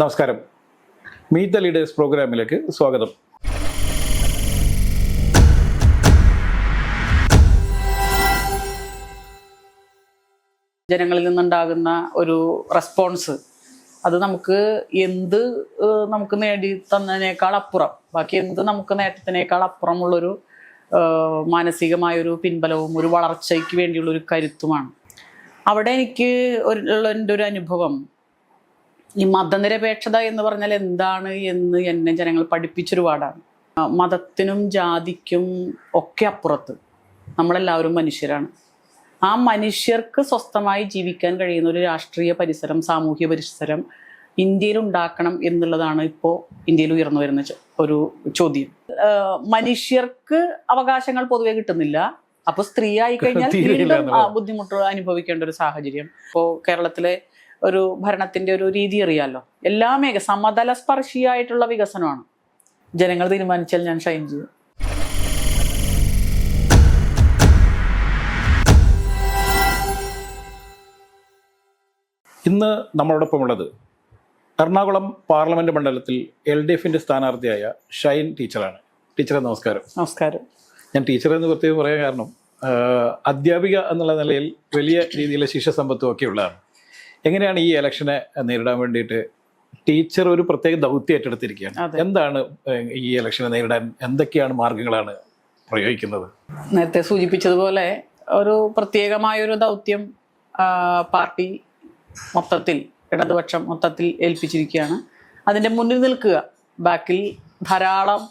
നമസ്കാരം. Meet the leaders പ്രോഗ്രാമിലേക്ക് സ്വാഗതം. ജനങ്ങളിൽ നിന്നുണ്ടാകുന്ന ഒരു റെസ്പോൺസ് അത് നമുക്ക് എന്ത് നമുക്ക് നേടി തന്നതിനേക്കാൾ അപ്പുറം ബാക്കി എന്ത് നമുക്ക് നേട്ടത്തിനേക്കാൾ അപ്പുറമുള്ളൊരു മാനസികമായ മാനസികമായൊരു പിൻബലവും ഒരു വളർച്ചയ്ക്ക് വേണ്ടിയുള്ള ഒരു കരുത്തുമാണ്. അവിടെ എനിക്ക് ഒരു എന്റെ ഒരു അനുഭവം ഈ മതനിരപേക്ഷത എന്ന് പറഞ്ഞാൽ എന്താണ് എന്ന് എന്നെ ജനങ്ങൾ പഠിപ്പിച്ചൊരു പാടാണ് മതത്തിനും ജാതിക്കും ഒക്കെ അപ്പുറത്ത് നമ്മളെല്ലാവരും മനുഷ്യരാണ്. ആ മനുഷ്യർക്ക് സ്വസ്ഥമായി ജീവിക്കാൻ കഴിയുന്ന ഒരു രാഷ്ട്രീയ പരിസരം സാമൂഹ്യ പരിസരം ഇന്ത്യയിൽ ഉണ്ടാക്കണം എന്നുള്ളതാണ് ഇപ്പോൾ ഇന്ത്യയിൽ ഉയർന്നു വരുന്ന ഒരു ചോദ്യം. മനുഷ്യർക്ക് അവകാശങ്ങൾ പൊതുവെ കിട്ടുന്നില്ല. അപ്പൊ സ്ത്രീ ആയിക്കഴിഞ്ഞാൽ വീണ്ടും. ബുദ്ധിമുട്ട് അനുഭവിക്കേണ്ട ഒരു സാഹചര്യം. ഇപ്പോൾ കേരളത്തിലെ ഒരു ഭരണത്തിന്റെ ഒരു രീതി അറിയാമല്ലോ എല്ലാ മേഖ സമതല സ്പർശിയായിട്ടുള്ള വികസനമാണ്. ജനങ്ങൾ തീരുമാനിച്ചാൽ ഞാൻ ഷൈൻ ചെയ്യും. ഇന്ന് നമ്മളോടൊപ്പം ഉള്ളത് എറണാകുളം പാർലമെന്റ് മണ്ഡലത്തിൽ എൽ ഡി എഫിന്റെ സ്ഥാനാർത്ഥിയായ ഷൈൻ ടീച്ചറാണ്. ടീച്ചറെ നമസ്കാരം. നമസ്കാരം. ഞാൻ ടീച്ചർ എന്ന് പ്രത്യേകം പറയാൻ കാരണം അധ്യാപിക എന്നുള്ള നിലയിൽ വലിയ രീതിയിലെ ശിഷ്യസമ്പത്തും ഒക്കെ ഉള്ളതാണ്. എങ്ങനെയാണ് ഈ ഇലക്ഷനെ നേരിടാൻ വേണ്ടിയിട്ട്? ടീച്ചർ ഒരു പ്രത്യേക ദൗത്യം ഏറ്റെടുത്തിരിക്കുകയാണ്. എന്താണ് ഈ ഇലക്ഷനെ നേരിടാൻ എന്തൊക്കെയാണ് മാർഗങ്ങളാണ് പ്രയോഗിക്കുന്നത്? നേരത്തെ സൂചിപ്പിച്ചതുപോലെ ഒരു പ്രത്യേകമായ ഒരു ദൗത്യം പാർട്ടി മൊത്തത്തിൽ ഇടതുപക്ഷം മൊത്തത്തിൽ ഏൽപ്പിച്ചിരിക്കുകയാണ്. അതിന്റെ മുന്നിൽ നിൽക്കുക. ബാക്കിൽ ധാരാളം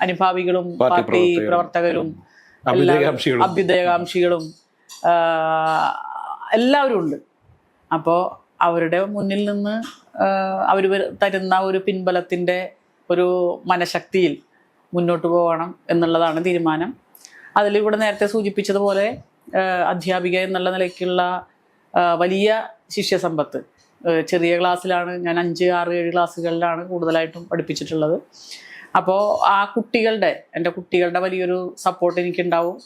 അനുഭാവികളും പാർട്ടി പ്രവർത്തകരും. അഭ്യുദയകാംക്ഷികളും. എല്ലാവരും ഉണ്ട്. അപ്പോൾ അവരുടെ മുന്നിൽ നിന്ന് അവർ തരുന്ന ഒരു പിൻബലത്തിന്റെ ഒരു മനഃശക്തിയിൽ മുന്നോട്ട് പോകണം എന്നുള്ളതാണ് തീരുമാനം. അതിലൂടെ നേരത്തെ സൂചിപ്പിച്ചതുപോലെ അധ്യാപിക എന്നുള്ള നിലയ്ക്കുള്ള വലിയ ശിഷ്യസമ്പത്ത്. ചെറിയ ക്ലാസ്സിലാണ് ഞാൻ അഞ്ച് ആറ് ഏഴ് ക്ലാസ്സുകളിലാണ് കൂടുതലായിട്ടും പഠിപ്പിച്ചിട്ടുള്ളത്. അപ്പോൾ ആ കുട്ടികളുടെ എന്റെ കുട്ടികളുടെ വലിയൊരു സപ്പോർട്ട് എനിക്കുണ്ടാവും.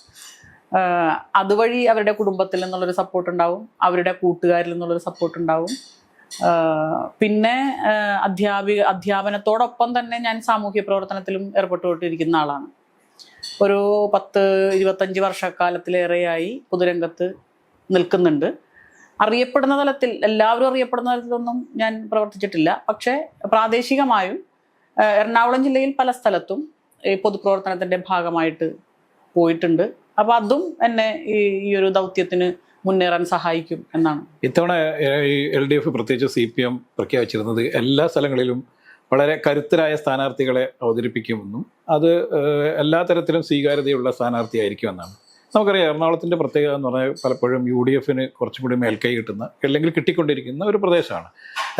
അതുവഴി അവരുടെ കുടുംബത്തിൽ നിന്നുള്ളൊരു സപ്പോർട്ട് ഉണ്ടാവും. അവരുടെ കൂട്ടുകാരിൽ നിന്നുള്ളൊരു സപ്പോർട്ട് ഉണ്ടാവും. പിന്നെ അധ്യാപിക അധ്യാപനത്തോടൊപ്പം തന്നെ ഞാൻ സാമൂഹ്യ പ്രവർത്തനത്തിലും ഏർപ്പെട്ടുകൊണ്ടിരിക്കുന്ന ആളാണ്. ഒരു പത്ത് ഇരുപത്തഞ്ച് വർഷക്കാലത്തിലേറെയായി പൊതുരംഗത്ത് നിൽക്കുന്നുണ്ട്. അറിയപ്പെടുന്ന തലത്തിൽ എല്ലാവരും അറിയപ്പെടുന്ന തലത്തിലൊന്നും ഞാൻ പ്രവർത്തിച്ചിട്ടില്ല. പക്ഷേ പ്രാദേശികമായും എറണാകുളം ജില്ലയിൽ പല സ്ഥലത്തും ഈ പൊതുപ്രവർത്തനത്തിന്റെ ഭാഗമായിട്ട് പോയിട്ടുണ്ട്. അപ്പോൾ അതും എന്നെ ഈ ഈ ഒരു ദൗത്യത്തിന് മുന്നേറാൻ സഹായിക്കും എന്നാണ്. ഇത്തവണ എൽ ഡി എഫ് പ്രത്യേകിച്ച് സി പി എം പ്രഖ്യാപിച്ചിരുന്നത് എല്ലാ സ്ഥലങ്ങളിലും വളരെ കരുത്തരായ സ്ഥാനാർത്ഥികളെ അവതരിപ്പിക്കുമെന്നും അത് എല്ലാ തരത്തിലും സ്വീകാര്യതയുള്ള സ്ഥാനാർത്ഥിയായിരിക്കുമെന്നാണ് നമുക്കറിയാം എറണാകുളത്തിന്റെ പ്രത്യേകത എന്ന് പറഞ്ഞാൽ പലപ്പോഴും യു ഡി എഫിന് കുറച്ചും കൂടി മേൽക്കൈ കിട്ടുന്ന അല്ലെങ്കിൽ കിട്ടിക്കൊണ്ടിരിക്കുന്ന ഒരു പ്രദേശമാണ്.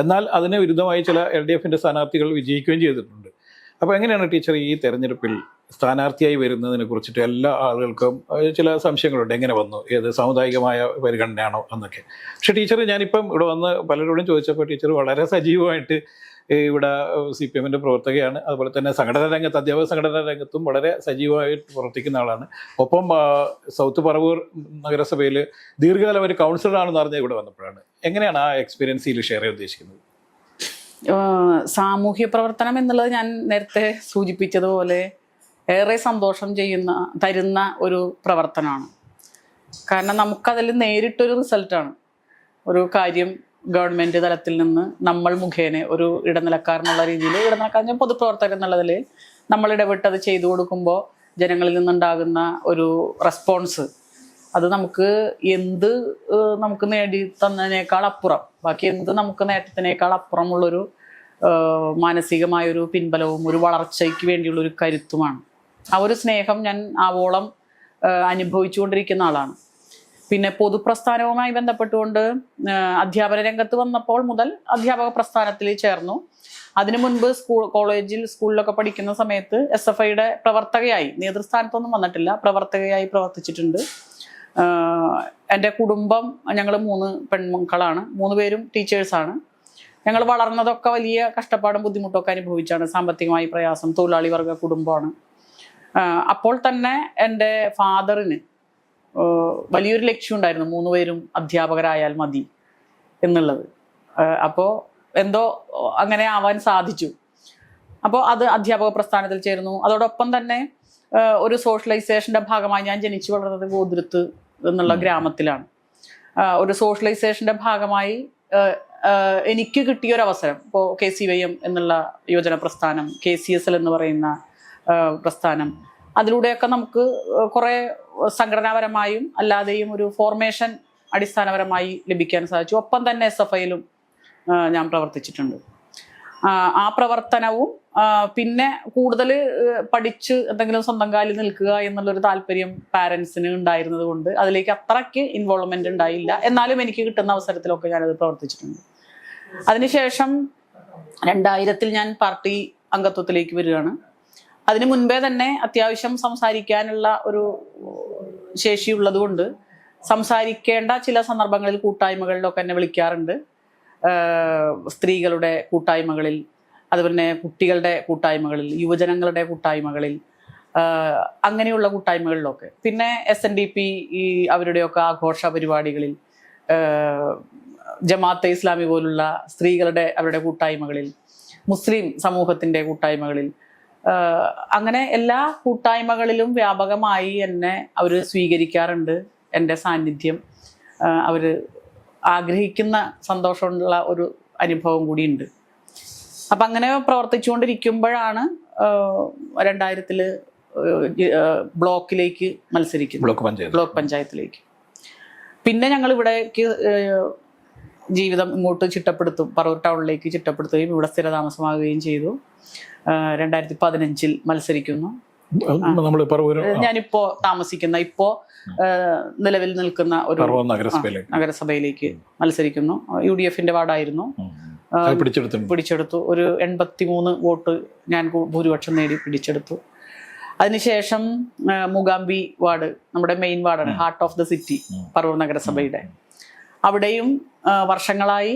എന്നാൽ അതിന് വിരുദ്ധമായി ചില എൽ ഡി എഫിന്റെ സ്ഥാനാർത്ഥികൾ വിജയിക്കുകയും ചെയ്തിട്ടുണ്ട്. അപ്പോൾ എങ്ങനെയാണ് ടീച്ചർ ഈ തെരഞ്ഞെടുപ്പിൽ സ്ഥാനാർത്ഥിയായി വരുന്നതിനെ കുറിച്ചിട്ട് എല്ലാ ആളുകൾക്കും ചില സംശയങ്ങളുണ്ട്. എങ്ങനെ വന്നു? ഏത് സാമുദായികമായ പരിഗണനയാണോ എന്നൊക്കെ. പക്ഷേ ടീച്ചർ ഞാനിപ്പം ഇവിടെ വന്ന് പലരോടും ചോദിച്ചപ്പോൾ ടീച്ചർ വളരെ സജീവമായിട്ട് ഇവിടെ സി പി എമ്മിന്റെ പ്രവർത്തകയാണ്. അതുപോലെ തന്നെ സംഘടനാ രംഗത്ത് അധ്യാപക സംഘടനാ രംഗത്തും വളരെ സജീവമായിട്ട് പ്രവർത്തിക്കുന്ന ആളാണ്. ഒപ്പം സൗത്ത് പറവൂർ നഗരസഭയിൽ ദീർഘകാലം ഒരു കൗൺസിലറാണെന്ന് അറിഞ്ഞ ഇവിടെ വന്നപ്പോഴാണ്. എങ്ങനെയാണ് ആ എക്സ്പീരിയൻസിൽ ഷെയർ ചെയ്യാൻ ഉദ്ദേശിക്കുന്നത്? സാമൂഹ്യ പ്രവർത്തനം എന്നുള്ളത് ഞാൻ നേരത്തെ സൂചിപ്പിച്ചതുപോലെ ഏറെ സന്തോഷം ചെയ്യുന്ന തരുന്ന ഒരു പ്രവർത്തനമാണ്. കാരണം നമുക്കതിൽ നേരിട്ടൊരു റിസൾട്ടാണ്. ഒരു കാര്യം ഗവൺമെന്റ് തലത്തിൽ നിന്ന് നമ്മൾ മുഖേന ഒരു ഇടനിലക്കാരനുള്ള രീതിയിൽ ഇടനിലക്കാരൻ പൊതുപ്രവർത്തകൻ എന്നുള്ളതിൽ നമ്മൾ ഇടപെട്ടത് ചെയ്തു കൊടുക്കുമ്പോൾ ജനങ്ങളിൽ നിന്നുണ്ടാകുന്ന ഒരു റെസ്പോൺസ് അത് നമുക്ക് എന്ത് നമുക്ക് നേടി തന്നതിനേക്കാൾ അപ്പുറം ബാക്കി എന്ത് നമുക്ക് നേട്ടത്തിനേക്കാൾ അപ്പുറമുള്ളൊരു മാനസികമായൊരു പിൻബലവും ഒരു വളർച്ചയ്ക്ക് വേണ്ടിയുള്ള ഒരു കരുത്തുമാണ്. ആ ഒരു സ്നേഹം ഞാൻ ആവോളം അനുഭവിച്ചുകൊണ്ടിരിക്കുന്ന ആളാണ്. പിന്നെ പൊതുപ്രസ്ഥാനവുമായി ബന്ധപ്പെട്ടുകൊണ്ട് അധ്യാപന രംഗത്ത് വന്നപ്പോൾ മുതൽ അധ്യാപക പ്രസ്ഥാനത്തിൽ ചേർന്നു. അതിനു മുൻപ് സ്കൂൾ കോളേജിൽ സ്കൂളിലൊക്കെ പഠിക്കുന്ന സമയത്ത് എസ് എഫ് ഐയുടെ പ്രവർത്തകയായി നേതൃസ്ഥാനത്തൊന്നും വന്നിട്ടില്ല പ്രവർത്തകയായി പ്രവർത്തിച്ചിട്ടുണ്ട്. എന്റെ കുടുംബം ഞങ്ങൾ മൂന്ന് പെൺമക്കളാണ് മൂന്ന് പേരും ടീച്ചേഴ്സാണ്. ഞങ്ങൾ വളർന്നതൊക്കെ വലിയ കഷ്ടപ്പാടും ബുദ്ധിമുട്ടൊക്കെ അനുഭവിച്ചാണ് സാമ്പത്തികമായി പ്രയാസം തൊഴിലാളി വർഗ കുടുംബമാണ്. അപ്പോൾ തന്നെ എന്റെ ഫാദറിന് വലിയൊരു ലക്ഷ്യം ഉണ്ടായിരുന്നു. മൂന്ന് പേരും അധ്യാപകരായാൽ മതി എന്നുള്ളത്. അപ്പോൾ എന്തോ അങ്ങനെ ആവാൻ സാധിച്ചു. അപ്പോൾ അത് അധ്യാപക പ്രസ്ഥാനത്തിൽ ചേർന്നു അതോടൊപ്പം തന്നെ ഒരു സോഷ്യലൈസേഷന്റെ ഭാഗമായി ഞാൻ ജനിച്ചു വളർന്നത് ഗോതിരത്ത് എന്നുള്ള ഗ്രാമത്തിലാണ്. ഒരു സോഷ്യലൈസേഷന്റെ ഭാഗമായി എനിക്ക് കിട്ടിയൊരവസരം ഇപ്പോൾ കെ സി വൈ എം എന്നുള്ള യുവജന പ്രസ്ഥാനം കെ സി എസ് എൽ എന്ന് പറയുന്ന പ്രസ്ഥാനം. അതിലൂടെയൊക്കെ നമുക്ക് കുറേ സംഘടനാപരമായും അല്ലാതെയും ഒരു ഫോർമേഷൻ അടിസ്ഥാനപരമായി ലഭിക്കാൻ സാധിച്ചു. ഒപ്പം തന്നെ എസ് എഫ് ഐയിലും ഞാൻ പ്രവർത്തിച്ചിട്ടുണ്ട്. ആ, പ്രവർത്തനവും പിന്നെ കൂടുതൽ പഠിച്ച് എന്തെങ്കിലും സ്വന്തം കാലിൽ നിൽക്കുക എന്നുള്ളൊരു താല്പര്യം പാരൻസിന് ഉണ്ടായിരുന്നത് കൊണ്ട് അതിലേക്ക് അത്രയ്ക്ക് ഇൻവോൾവ്മെന്റ് ഉണ്ടായില്ല. എന്നാലും എനിക്ക് കിട്ടുന്ന അവസരത്തിലൊക്കെ ഞാനത് പ്രവർത്തിച്ചിട്ടുണ്ട്. അതിനുശേഷം രണ്ടായിരത്തിൽ ഞാൻ പാർട്ടി അംഗത്വത്തിലേക്ക് വരികയാണ്. അതിനു മുൻപേ തന്നെ അത്യാവശ്യം സംസാരിക്കാനുള്ള ഒരു ശേഷിയുള്ളത് കൊണ്ട് സംസാരിക്കേണ്ട ചില സന്ദർഭങ്ങളിൽ കൂട്ടായ്മകളിലൊക്കെ എന്നെ വിളിക്കാറുണ്ട്. സ്ത്രീകളുടെ കൂട്ടായ്മകളിൽ അതുപോലെ കുട്ടികളുടെ കൂട്ടായ്മകളിൽ യുവജനങ്ങളുടെ കൂട്ടായ്മകളിൽ അങ്ങനെയുള്ള കൂട്ടായ്മകളിലൊക്കെ. പിന്നെ എസ് എൻ ഡി പി ഈ അവരുടെയൊക്കെ ആഘോഷ പരിപാടികളിൽ ജമാഅത്തെ ഇസ്ലാമി പോലുള്ള സ്ത്രീകളുടെ അവരുടെ കൂട്ടായ്മകളിൽ മുസ്ലിം സമൂഹത്തിന്റെ കൂട്ടായ്മകളിൽ അങ്ങനെ എല്ലാ കൂട്ടായ്മകളിലും വ്യാപകമായി എന്നെ അവർ സ്വീകരിക്കാറുണ്ട്. എന്റെ സാന്നിധ്യം അവർ ആഗ്രഹിക്കുന്ന സന്തോഷമുള്ള ഒരു അനുഭവം കൂടിയുണ്ട്. അപ്പം അങ്ങനെ പ്രവർത്തിച്ചുകൊണ്ടിരിക്കുമ്പോഴാണ് രണ്ടായിരത്തിൽ ബ്ലോക്കിലേക്ക് മത്സരിക്കുന്നത്. ബ്ലോക്ക് പഞ്ചായത്ത്. ബ്ലോക്ക് പഞ്ചായത്തിലേക്ക്. പിന്നെ ഞങ്ങൾ ഇവിടേക്ക് ജീവിതം ഇങ്ങോട്ട് ചിട്ടപ്പെടുത്തും പറവൂർ ടൗണിലേക്ക് ചിട്ടപ്പെടുത്തുകയും ഇവിടെ സ്ഥിരതാമസമാകുകയും ചെയ്തു. രണ്ടായിരത്തി പതിനഞ്ചിൽ മത്സരിക്കുന്നു. ഞാനിപ്പോ താമസിക്കുന്ന ഇപ്പോ നിലവിൽ നിൽക്കുന്ന ഒരു നഗരസഭയിലേക്ക്. മത്സരിക്കുന്നു. യു ഡി എഫിന്റെ വാർഡായിരുന്നു. പിടിച്ചെടുത്തു. ഒരു എൺപത്തി മൂന്ന് വോട്ട് ഞാൻ ഭൂരിപക്ഷം നേടി പിടിച്ചെടുത്തു. അതിനുശേഷം മൂകാംബി വാർഡ് നമ്മുടെ main വാർഡാണ് heart of the city Paravur നഗരസഭയുടെ. അവിടെയും വർഷങ്ങളായി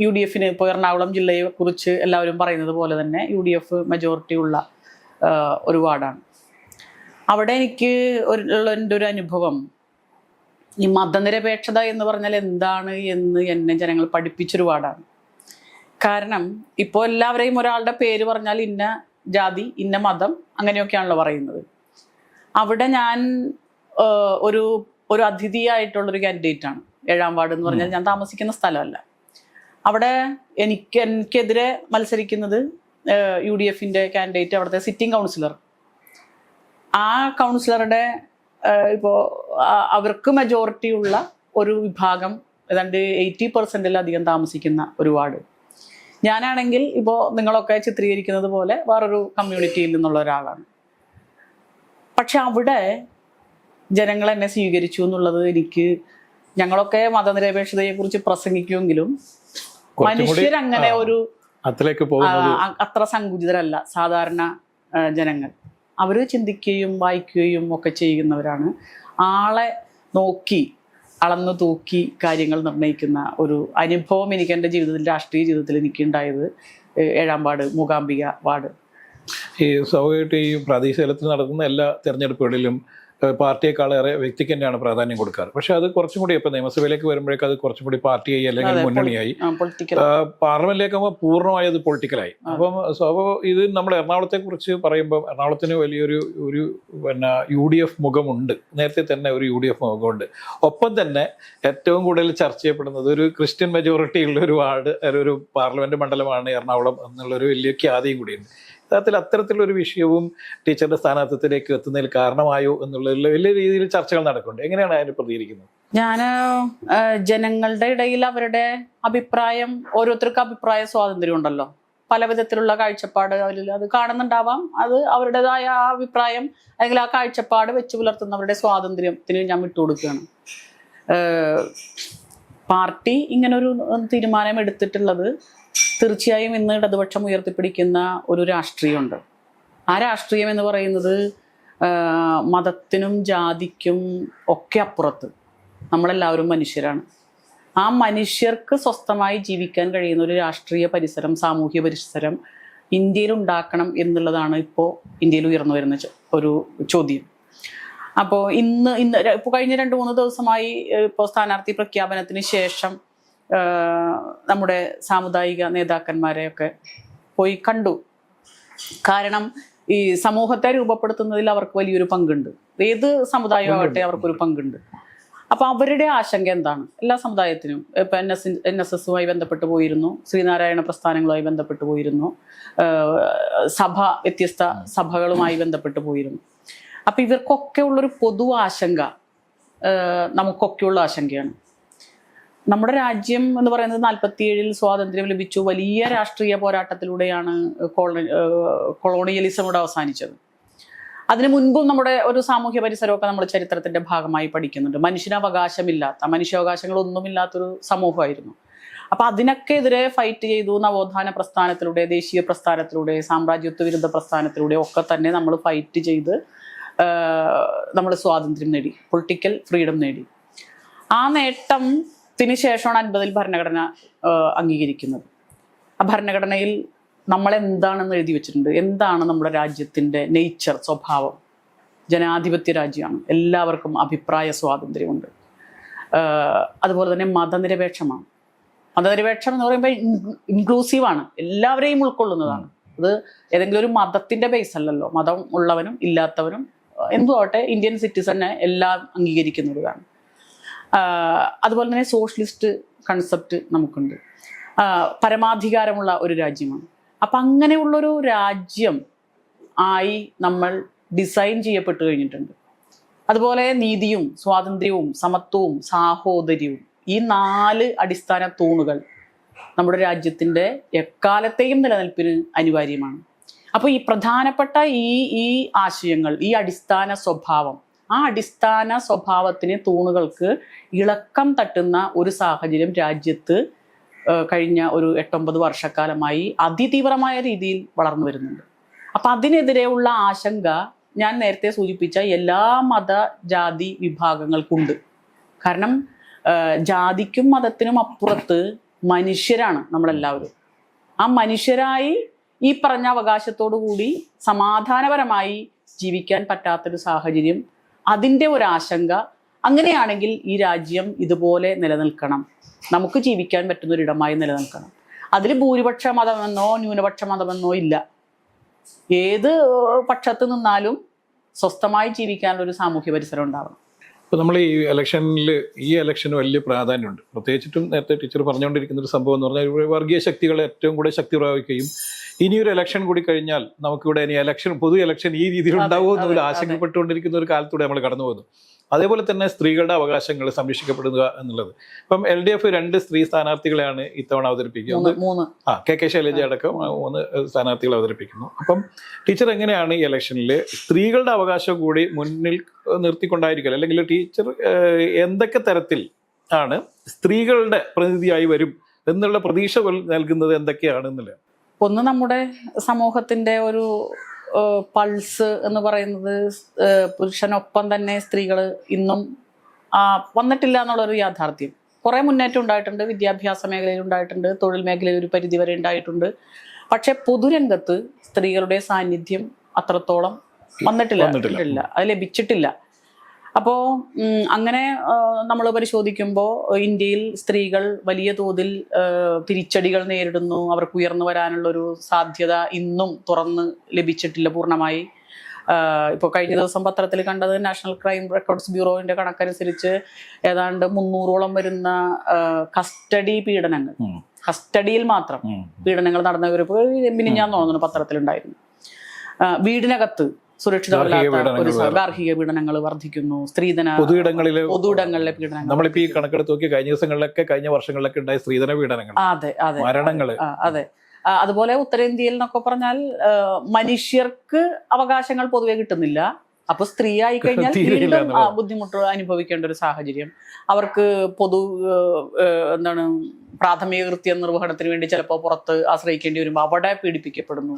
യു ഡി എഫിന് ഇപ്പോൾ എറണാകുളം ജില്ലയെ കുറിച്ച് എല്ലാവരും പറയുന്നത് പോലെ തന്നെ യു ഡി എഫ് മെജോറിറ്റി ഉള്ള ഒരു വാർഡാണ്. അവിടെ എനിക്ക് ഒരു എന്റെ ഒരു അനുഭവം ഈ മതനിരപേക്ഷത എന്ന് പറഞ്ഞാൽ എന്താണ് എന്ന് എന്നെ ജനങ്ങൾ പഠിപ്പിച്ചൊരു വാർഡാണ്. കാരണം ഇപ്പോൾ എല്ലാവരെയും ഒരാളുടെ പേര് പറഞ്ഞാൽ ഇന്ന ജാതി ഇന്ന മതം അങ്ങനെയൊക്കെയാണല്ലോ പറയുന്നത്. അവിടെ ഞാൻ ഒരു ഒരു അതിഥിയായിട്ടുള്ളൊരു കാൻഡിഡേറ്റ് ആണ്. ഏഴാം വാർഡ് എന്ന് പറഞ്ഞാൽ ഞാൻ താമസിക്കുന്ന സ്ഥലമല്ല. അവിടെ എനിക്ക് എനിക്കെതിരെ മത്സരിക്കുന്നത് യു ഡി എഫിന്റെ കാൻഡിഡേറ്റ് അവിടുത്തെ സിറ്റിംഗ് കൗൺസിലർ ആ കൗൺസിലറുടെ ഇപ്പോൾ അവർക്ക് മെജോറിറ്റി ഉള്ള ഒരു വിഭാഗം ഏതാണ്ട് എയ്റ്റി പെർസെന്റിലധികം താമസിക്കുന്ന ഒരു വാർഡ്. ഞാനാണെങ്കിൽ ഇപ്പോൾ നിങ്ങളൊക്കെ ചിത്രീകരിക്കുന്നത് പോലെ വേറൊരു കമ്മ്യൂണിറ്റിയിൽ നിന്നുള്ള ഒരാളാണ്. പക്ഷെ അവിടെ ജനങ്ങൾ എന്നെ സ്വീകരിച്ചു എന്നുള്ളത് എനിക്ക് ഞങ്ങളൊക്കെ മതനിരപേക്ഷതയെ കുറിച്ച് പ്രസംഗിക്കുമെങ്കിലും മനുഷ്യരങ്ങനെ ഒരു അതിലേക്ക് അത്ര സങ്കുചിതരല്ല. സാധാരണ ജനങ്ങൾ. അവർ ചിന്തിക്കുകയും വായിക്കുകയും ഒക്കെ ചെയ്യുന്നവരാണ്. ആളെ നോക്കി അളന്നു തൂക്കി കാര്യങ്ങൾ നിർണയിക്കുന്ന ഒരു അനുഭവം എനിക്ക് എന്റെ ജീവിതത്തിൽ രാഷ്ട്രീയ ജീവിതത്തിൽ എനിക്ക് ഉണ്ടായത് ഏഴാം വാർഡ് മൂകാംബിക വാർഡ്. ഈ സ്വാഭാവികമായിട്ട് ഈ പ്രാദേശിക തലത്തിൽ നടക്കുന്ന എല്ലാ തെരഞ്ഞെടുപ്പുകളിലും പാർട്ടിയെക്കാളേറെ വ്യക്തിക്ക് തന്നെയാണ് പ്രാധാന്യം കൊടുക്കാറ്. പക്ഷെ അത് കുറച്ചും കൂടി ഇപ്പൊ നിയമസഭയിലേക്ക് വരുമ്പോഴേക്ക് അത് കുറച്ചും കൂടി പാർട്ടിയായി അല്ലെങ്കിൽ മുന്നണിയായി. പാർലമെന്റിലേക്ക് ആകുമ്പോൾ പൂർണമായി അത് പൊളിറ്റിക്കലായി അപ്പം സ്വാഭാവ ഇത് നമ്മൾ എറണാകുളത്തെ കുറിച്ച് പറയുമ്പോൾ എറണാകുളത്തിന് വലിയൊരു ഒരു പിന്നെ യു ഡി എഫ് മുഖമുണ്ട്. നേരത്തെ തന്നെ ഒരു യു ഡി എഫ് മുഖമുണ്ട്. ഒപ്പം തന്നെ ഏറ്റവും കൂടുതൽ ചർച്ച ചെയ്യപ്പെടുന്നത് ഒരു ക്രിസ്ത്യൻ മെജോറിറ്റി ഉള്ള ഒരു വാർഡ് ഒരു പാർലമെന്റ് മണ്ഡലമാണ് എറണാകുളം എന്നുള്ളൊരു വലിയ ഖ്യാതിയും കൂടിയുണ്ട്. യഥാർത്ഥത്തിൽ അത്തരത്തിലൊരു വിഷയവും ടീച്ചറുടെ സ്ഥാനാർത്ഥത്തിലേക്ക് എത്തുന്നതിൽ കാരണമായോ എന്നുള്ളതിൽ വലിയ രീതിയിൽ ചർച്ചകൾ നടക്കുന്നുണ്ട്. എങ്ങനെയാണ് അതിന് പ്രതികരിക്കുന്നത്? ഞാൻ ജനങ്ങളുടെ ഇടയിൽ അവരുടെ അഭിപ്രായം ഓരോരുത്തർക്ക് അഭിപ്രായ സ്വാതന്ത്ര്യം ഉണ്ടല്ലോ. പല വിധത്തിലുള്ള കാഴ്ചപ്പാട് അവരിൽ അത് കാണുന്നുണ്ടാവാം. അത് അവരുടേതായ ആ അഭിപ്രായം അല്ലെങ്കിൽ ആ കാഴ്ചപ്പാട് വെച്ച് പുലർത്തുന്നവരുടെ സ്വാതന്ത്ര്യത്തിന് ഞാൻ വിട്ടുകൊടുക്കുകയാണ് പാർട്ടി ഇങ്ങനൊരു തീരുമാനം എടുത്തിട്ടുള്ളത് തീർച്ചയായും ഇന്ന് ഇടതുപക്ഷം ഉയർത്തിപ്പിടിക്കുന്ന ഒരു രാഷ്ട്രീയമുണ്ട്. ആ രാഷ്ട്രീയം എന്ന് പറയുന്നത് മതത്തിനും ജാതിക്കും ഒക്കെ അപ്പുറത്ത് നമ്മളെല്ലാവരും മനുഷ്യരാണ്. ആ മനുഷ്യർക്ക് സ്വസ്ഥമായി ജീവിക്കാൻ കഴിയുന്ന ഒരു രാഷ്ട്രീയ പരിസരം സാമൂഹ്യ പരിസരം ഇന്ത്യയിൽ ഉണ്ടാക്കണം എന്നുള്ളതാണ് ഇപ്പോൾ ഇന്ത്യയിൽ ഉയർന്നു വരുന്ന ഒരു ചോദ്യം. അപ്പോൾ ഇന്ന് ഇന്ന് ഇപ്പോൾ കഴിഞ്ഞ രണ്ട് മൂന്ന് ദിവസമായി ഇപ്പോൾ സ്ഥാനാർത്ഥി പ്രഖ്യാപനത്തിന് ശേഷം നമ്മുടെ സാമുദായിക നേതാക്കന്മാരെയൊക്കെ പോയി കണ്ടു. കാരണം ഈ സമൂഹത്തെ രൂപപ്പെടുത്തുന്നതിൽ അവർക്ക് വലിയൊരു പങ്കുണ്ട്. ഏത് സമുദായമാകട്ടെ അവർക്കൊരു പങ്കുണ്ട്. അപ്പൊ അവരുടെ ആശങ്ക എന്താണ്? എല്ലാ സമുദായത്തിനും ഇപ്പൊ എൻ എസ് എൻ എസ് എസുമായി ബന്ധപ്പെട്ട് പോയിരുന്നു. ശ്രീനാരായണ പ്രസ്ഥാനങ്ങളുമായി ബന്ധപ്പെട്ട് പോയിരുന്നു. സഭ വ്യത്യസ്ത സഭകളുമായി ബന്ധപ്പെട്ട് പോയിരുന്നു. അപ്പൊ ഇവർക്കൊക്കെ ഉള്ളൊരു പൊതു ആശങ്ക നമുക്കൊക്കെയുള്ള ആശങ്കയാണ്. നമ്മുടെ രാജ്യം എന്ന് പറയുന്നത് നാൽപ്പത്തിയേഴിൽ സ്വാതന്ത്ര്യം ലഭിച്ചു. വലിയ രാഷ്ട്രീയ പോരാട്ടത്തിലൂടെയാണ് കോളനി കൊളോണിയലിസം ഇവിടെ അവസാനിച്ചത്. അതിനു മുൻപും നമ്മുടെ ഒരു സാമൂഹ്യ പരിസരമൊക്കെ നമ്മൾ ചരിത്രത്തിന്റെ ഭാഗമായി പഠിക്കുന്നുണ്ട്. മനുഷ്യന് അവകാശമില്ലാത്ത മനുഷ്യാവകാശങ്ങളൊന്നുമില്ലാത്തൊരു സമൂഹമായിരുന്നു. അപ്പൊ അതിനൊക്കെ എതിരെ ഫൈറ്റ് ചെയ്തു നവോത്ഥാന പ്രസ്ഥാനത്തിലൂടെ ദേശീയ പ്രസ്ഥാനത്തിലൂടെ സാമ്രാജ്യത്വ വിരുദ്ധ പ്രസ്ഥാനത്തിലൂടെ ഒക്കെ തന്നെ നമ്മൾ ഫൈറ്റ് ചെയ്ത് നമ്മൾ സ്വാതന്ത്ര്യം നേടി. പൊളിറ്റിക്കൽ ഫ്രീഡം നേടി. ആ നേട്ടത്തിന് ശേഷമാണ് അൻപതിൽ ഭരണഘടന അംഗീകരിക്കുന്നത്. ആ ഭരണഘടനയിൽ നമ്മൾ എന്താണെന്ന് എഴുതി വെച്ചിട്ടുണ്ട്. എന്താണ് നമ്മുടെ രാജ്യത്തിന്റെ നേച്ചർ സ്വഭാവം? ജനാധിപത്യ രാജ്യമാണ്. എല്ലാവർക്കും അഭിപ്രായ സ്വാതന്ത്ര്യമുണ്ട്. അതുപോലെ തന്നെ മതനിരപേക്ഷമാണ്. മതനിരപേക്ഷം എന്ന് പറയുമ്പോൾ ഇൻക്ലൂസീവാണ് എല്ലാവരെയും ഉൾക്കൊള്ളുന്നതാണ്. അത് ഏതെങ്കിലും ഒരു മതത്തിന്റെ ബേസ് അല്ലല്ലോ. മതം ഉള്ളവനും ഇല്ലാത്തവനും എന്തും ആവട്ടെ ഇന്ത്യൻ സിറ്റിസനെ എല്ലാം അംഗീകരിക്കുന്നതാണ് അതുപോലെ തന്നെ സോഷ്യലിസ്റ്റ് കൺസെപ്റ്റ് നമുക്കുണ്ട്. പരമാധികാരമുള്ള ഒരു രാജ്യമാണ്. അപ്പം അങ്ങനെയുള്ളൊരു രാജ്യം ആയി നമ്മൾ ഡിസൈൻ ചെയ്യപ്പെട്ട് കഴിഞ്ഞിട്ടുണ്ട്. അതുപോലെ നീതിയും സ്വാതന്ത്ര്യവും സമത്വവും സാഹോദര്യവും ഈ നാല് അടിസ്ഥാന തൂണുകൾ നമ്മുടെ രാജ്യത്തിന്റെ എക്കാലത്തെയും നിലനിൽപ്പിന് അനിവാര്യമാണ്. അപ്പോൾ ഈ പ്രധാനപ്പെട്ട ഈ ഈ ആശയങ്ങൾ ഈ അടിസ്ഥാന സ്വഭാവം ആ അടിസ്ഥാന സ്വഭാവത്തിന് തൂണുകൾക്ക് ഇളക്കം തട്ടുന്ന ഒരു സാഹചര്യം രാജ്യത്ത് കഴിഞ്ഞ ഒരു എട്ടൊമ്പത് വർഷക്കാലമായി അതിതീവ്രമായ രീതിയിൽ വളർന്നു വരുന്നുണ്ട്. അപ്പം അതിനെതിരെയുള്ള ആശങ്ക ഞാൻ നേരത്തെ സൂചിപ്പിച്ച എല്ലാ മത ജാതി വിഭാഗങ്ങൾക്കുണ്ട്. കാരണം ജാതിക്കും മതത്തിനും അപ്പുറത്ത് മനുഷ്യരാണ് നമ്മളെല്ലാവരും. ആ മനുഷ്യരായി ഈ പറഞ്ഞ അവകാശത്തോടു കൂടി സമാധാനപരമായി ജീവിക്കാൻ പറ്റാത്തൊരു സാഹചര്യം അതിന്റെ ഒരു ആശങ്ക അങ്ങനെയാണെങ്കിൽ ഈ രാജ്യം ഇതുപോലെ നിലനിൽക്കണം. നമുക്ക് ജീവിക്കാൻ പറ്റുന്ന ഒരിടമായി നിലനിൽക്കണം. അതിൽ ഭൂരിപക്ഷ മതമെന്നോ ന്യൂനപക്ഷ മതമെന്നോ ഇല്ല. ഏത് പക്ഷത്ത് നിന്നാലും സ്വസ്ഥമായി ജീവിക്കാനുള്ള ഒരു സാമൂഹ്യ പരിസരം ഉണ്ടാവണം. ഇപ്പോൾ നമ്മൾ ഈ ഇലക്ഷനിൽ ഈ ഇലക്ഷന് വലിയ പ്രാധാന്യമുണ്ട്. പ്രത്യേകിച്ചിട്ടും നേരത്തെ ടീച്ചർ പറഞ്ഞുകൊണ്ടിരിക്കുന്ന ഒരു സംഭവം എന്ന് പറഞ്ഞാൽ വർഗീയ ശക്തികളെ ഏറ്റവും കൂടെ ശക്തി പ്രാപിക്കുകയും ഇനിയൊരു ഇലക്ഷൻ കൂടി കഴിഞ്ഞാൽ നമുക്കിവിടെ ഇനി ഇലക്ഷൻ പൊതു ഇലക്ഷൻ ഈ രീതിയിൽ ഉണ്ടാവുമെന്ന് ഉണ്ടാവുമോ എന്നതിൽ ആശങ്കപ്പെട്ടുകൊണ്ടിരിക്കുന്ന ഒരു കാലത്തൂടെ നമ്മൾ കടന്നു പോകുന്നു. അതേപോലെ തന്നെ സ്ത്രീകളുടെ അവകാശങ്ങൾ സംരക്ഷിക്കപ്പെടുക എന്നുള്ളത്. ഇപ്പം എൽ ഡി എഫ് രണ്ട് സ്ത്രീ സ്ഥാനാർത്ഥികളെയാണ് ഇത്തവണ മൂന്ന് ആ കെ കെ ശൈലജ അടക്കം മൂന്ന് സ്ഥാനാർത്ഥികൾ അവതരിപ്പിക്കുന്നു. അപ്പം ടീച്ചർ എങ്ങനെയാണ് ഈ ഇലക്ഷനിൽ സ്ത്രീകളുടെ അവകാശം കൂടി മുന്നിൽ നിർത്തിക്കൊണ്ടായിരിക്കും അല്ലെങ്കിൽ ടീച്ചർ എന്തൊക്കെ തരത്തിൽ ആണ് സ്ത്രീകളുടെ പ്രതിനിധിയായി വരും എന്നുള്ള പ്രതീക്ഷ നൽകുന്നത് എന്തൊക്കെയാണ് എന്നുള്ളത്? ഒന്ന് നമ്മുടെ സമൂഹത്തിന്റെ ഒരു പൾസ് എന്ന് പറയുന്നത് പുരുഷനൊപ്പം തന്നെ സ്ത്രീകൾ ഇന്നും വന്നിട്ടില്ല എന്നുള്ളൊരു യാഥാർത്ഥ്യം. കുറെ മുന്നേറ്റം ഉണ്ടായിട്ടുണ്ട്. വിദ്യാഭ്യാസ മേഖലയിൽ ഉണ്ടായിട്ടുണ്ട്. തൊഴിൽ മേഖലയിൽ ഒരു പരിധി വരെ ഉണ്ടായിട്ടുണ്ട്. പക്ഷെ പൊതുരംഗത്ത് സ്ത്രീകളുടെ സാന്നിധ്യം അത്രത്തോളം വന്നിട്ടില്ല. അത് ലഭിച്ചിട്ടില്ല. അപ്പോൾ അങ്ങനെ നമ്മൾ പരിശോധിക്കുമ്പോൾ ഇന്ത്യയിൽ സ്ത്രീകൾ വലിയ തോതിൽ തിരിച്ചടികൾ നേരിടുന്നു. അവർക്ക് ഉയർന്നു വരാനുള്ളൊരു സാധ്യത ഇന്നും തുറന്ന് ലഭിച്ചിട്ടില്ല പൂർണമായി. ഇപ്പോൾ കഴിഞ്ഞ ദിവസം പത്രത്തിൽ കണ്ടത് നാഷണൽ ക്രൈം റെക്കോർഡ്സ് ബ്യൂറോവിന്റെ കണക്കനുസരിച്ച് ഏതാണ്ട് മുന്നൂറോളം വരുന്ന കസ്റ്റഡി പീഡനങ്ങൾ. കസ്റ്റഡിയിൽ മാത്രം പീഡനങ്ങൾ നടന്നവർ പിന്നെ ഞാൻ തോന്നുന്നു പത്രത്തിലുണ്ടായിരുന്നു. വീടിനകത്ത് സുരക്ഷിതമല്ലാത്ത ഒരു ഗാർഹിക പീഡനങ്ങൾ വർദ്ധിക്കുന്നു. സ്ത്രീധന പൊതുയിടങ്ങളിൽ പൊതുയിടങ്ങളിലെ പീഡനങ്ങൾ നമ്മളിപ്പോ ഈ കണക്കെടുത്ത് നോക്കി കഴിഞ്ഞ ദിവസങ്ങളിലൊക്കെ കഴിഞ്ഞ വർഷങ്ങളിലൊക്കെ ഉണ്ടായ സ്ത്രീധന പീഡനങ്ങൾ അതെ അതെ. മരണങ്ങൾ. അതെ. അതുപോലെ ഉത്തരേന്ത്യയിൽ എന്നൊക്കെ പറഞ്ഞാൽ മനുഷ്യർക്ക് അവകാശങ്ങൾ പൊതുവെ കിട്ടുന്നില്ല. അപ്പൊ സ്ത്രീ ആയി കഴിഞ്ഞാൽ വീണ്ടും ബുദ്ധിമുട്ട് അനുഭവിക്കേണ്ട ഒരു സാഹചര്യം. അവർക്ക് പൊതു എന്താണ് പ്രാഥമിക കൃത്യ നിർവഹണത്തിന് വേണ്ടി ചിലപ്പോൾ പുറത്ത് ആശ്രയിക്കേണ്ടി വരുമ്പോൾ അവിടെ പീഡിപ്പിക്കപ്പെടുന്നു.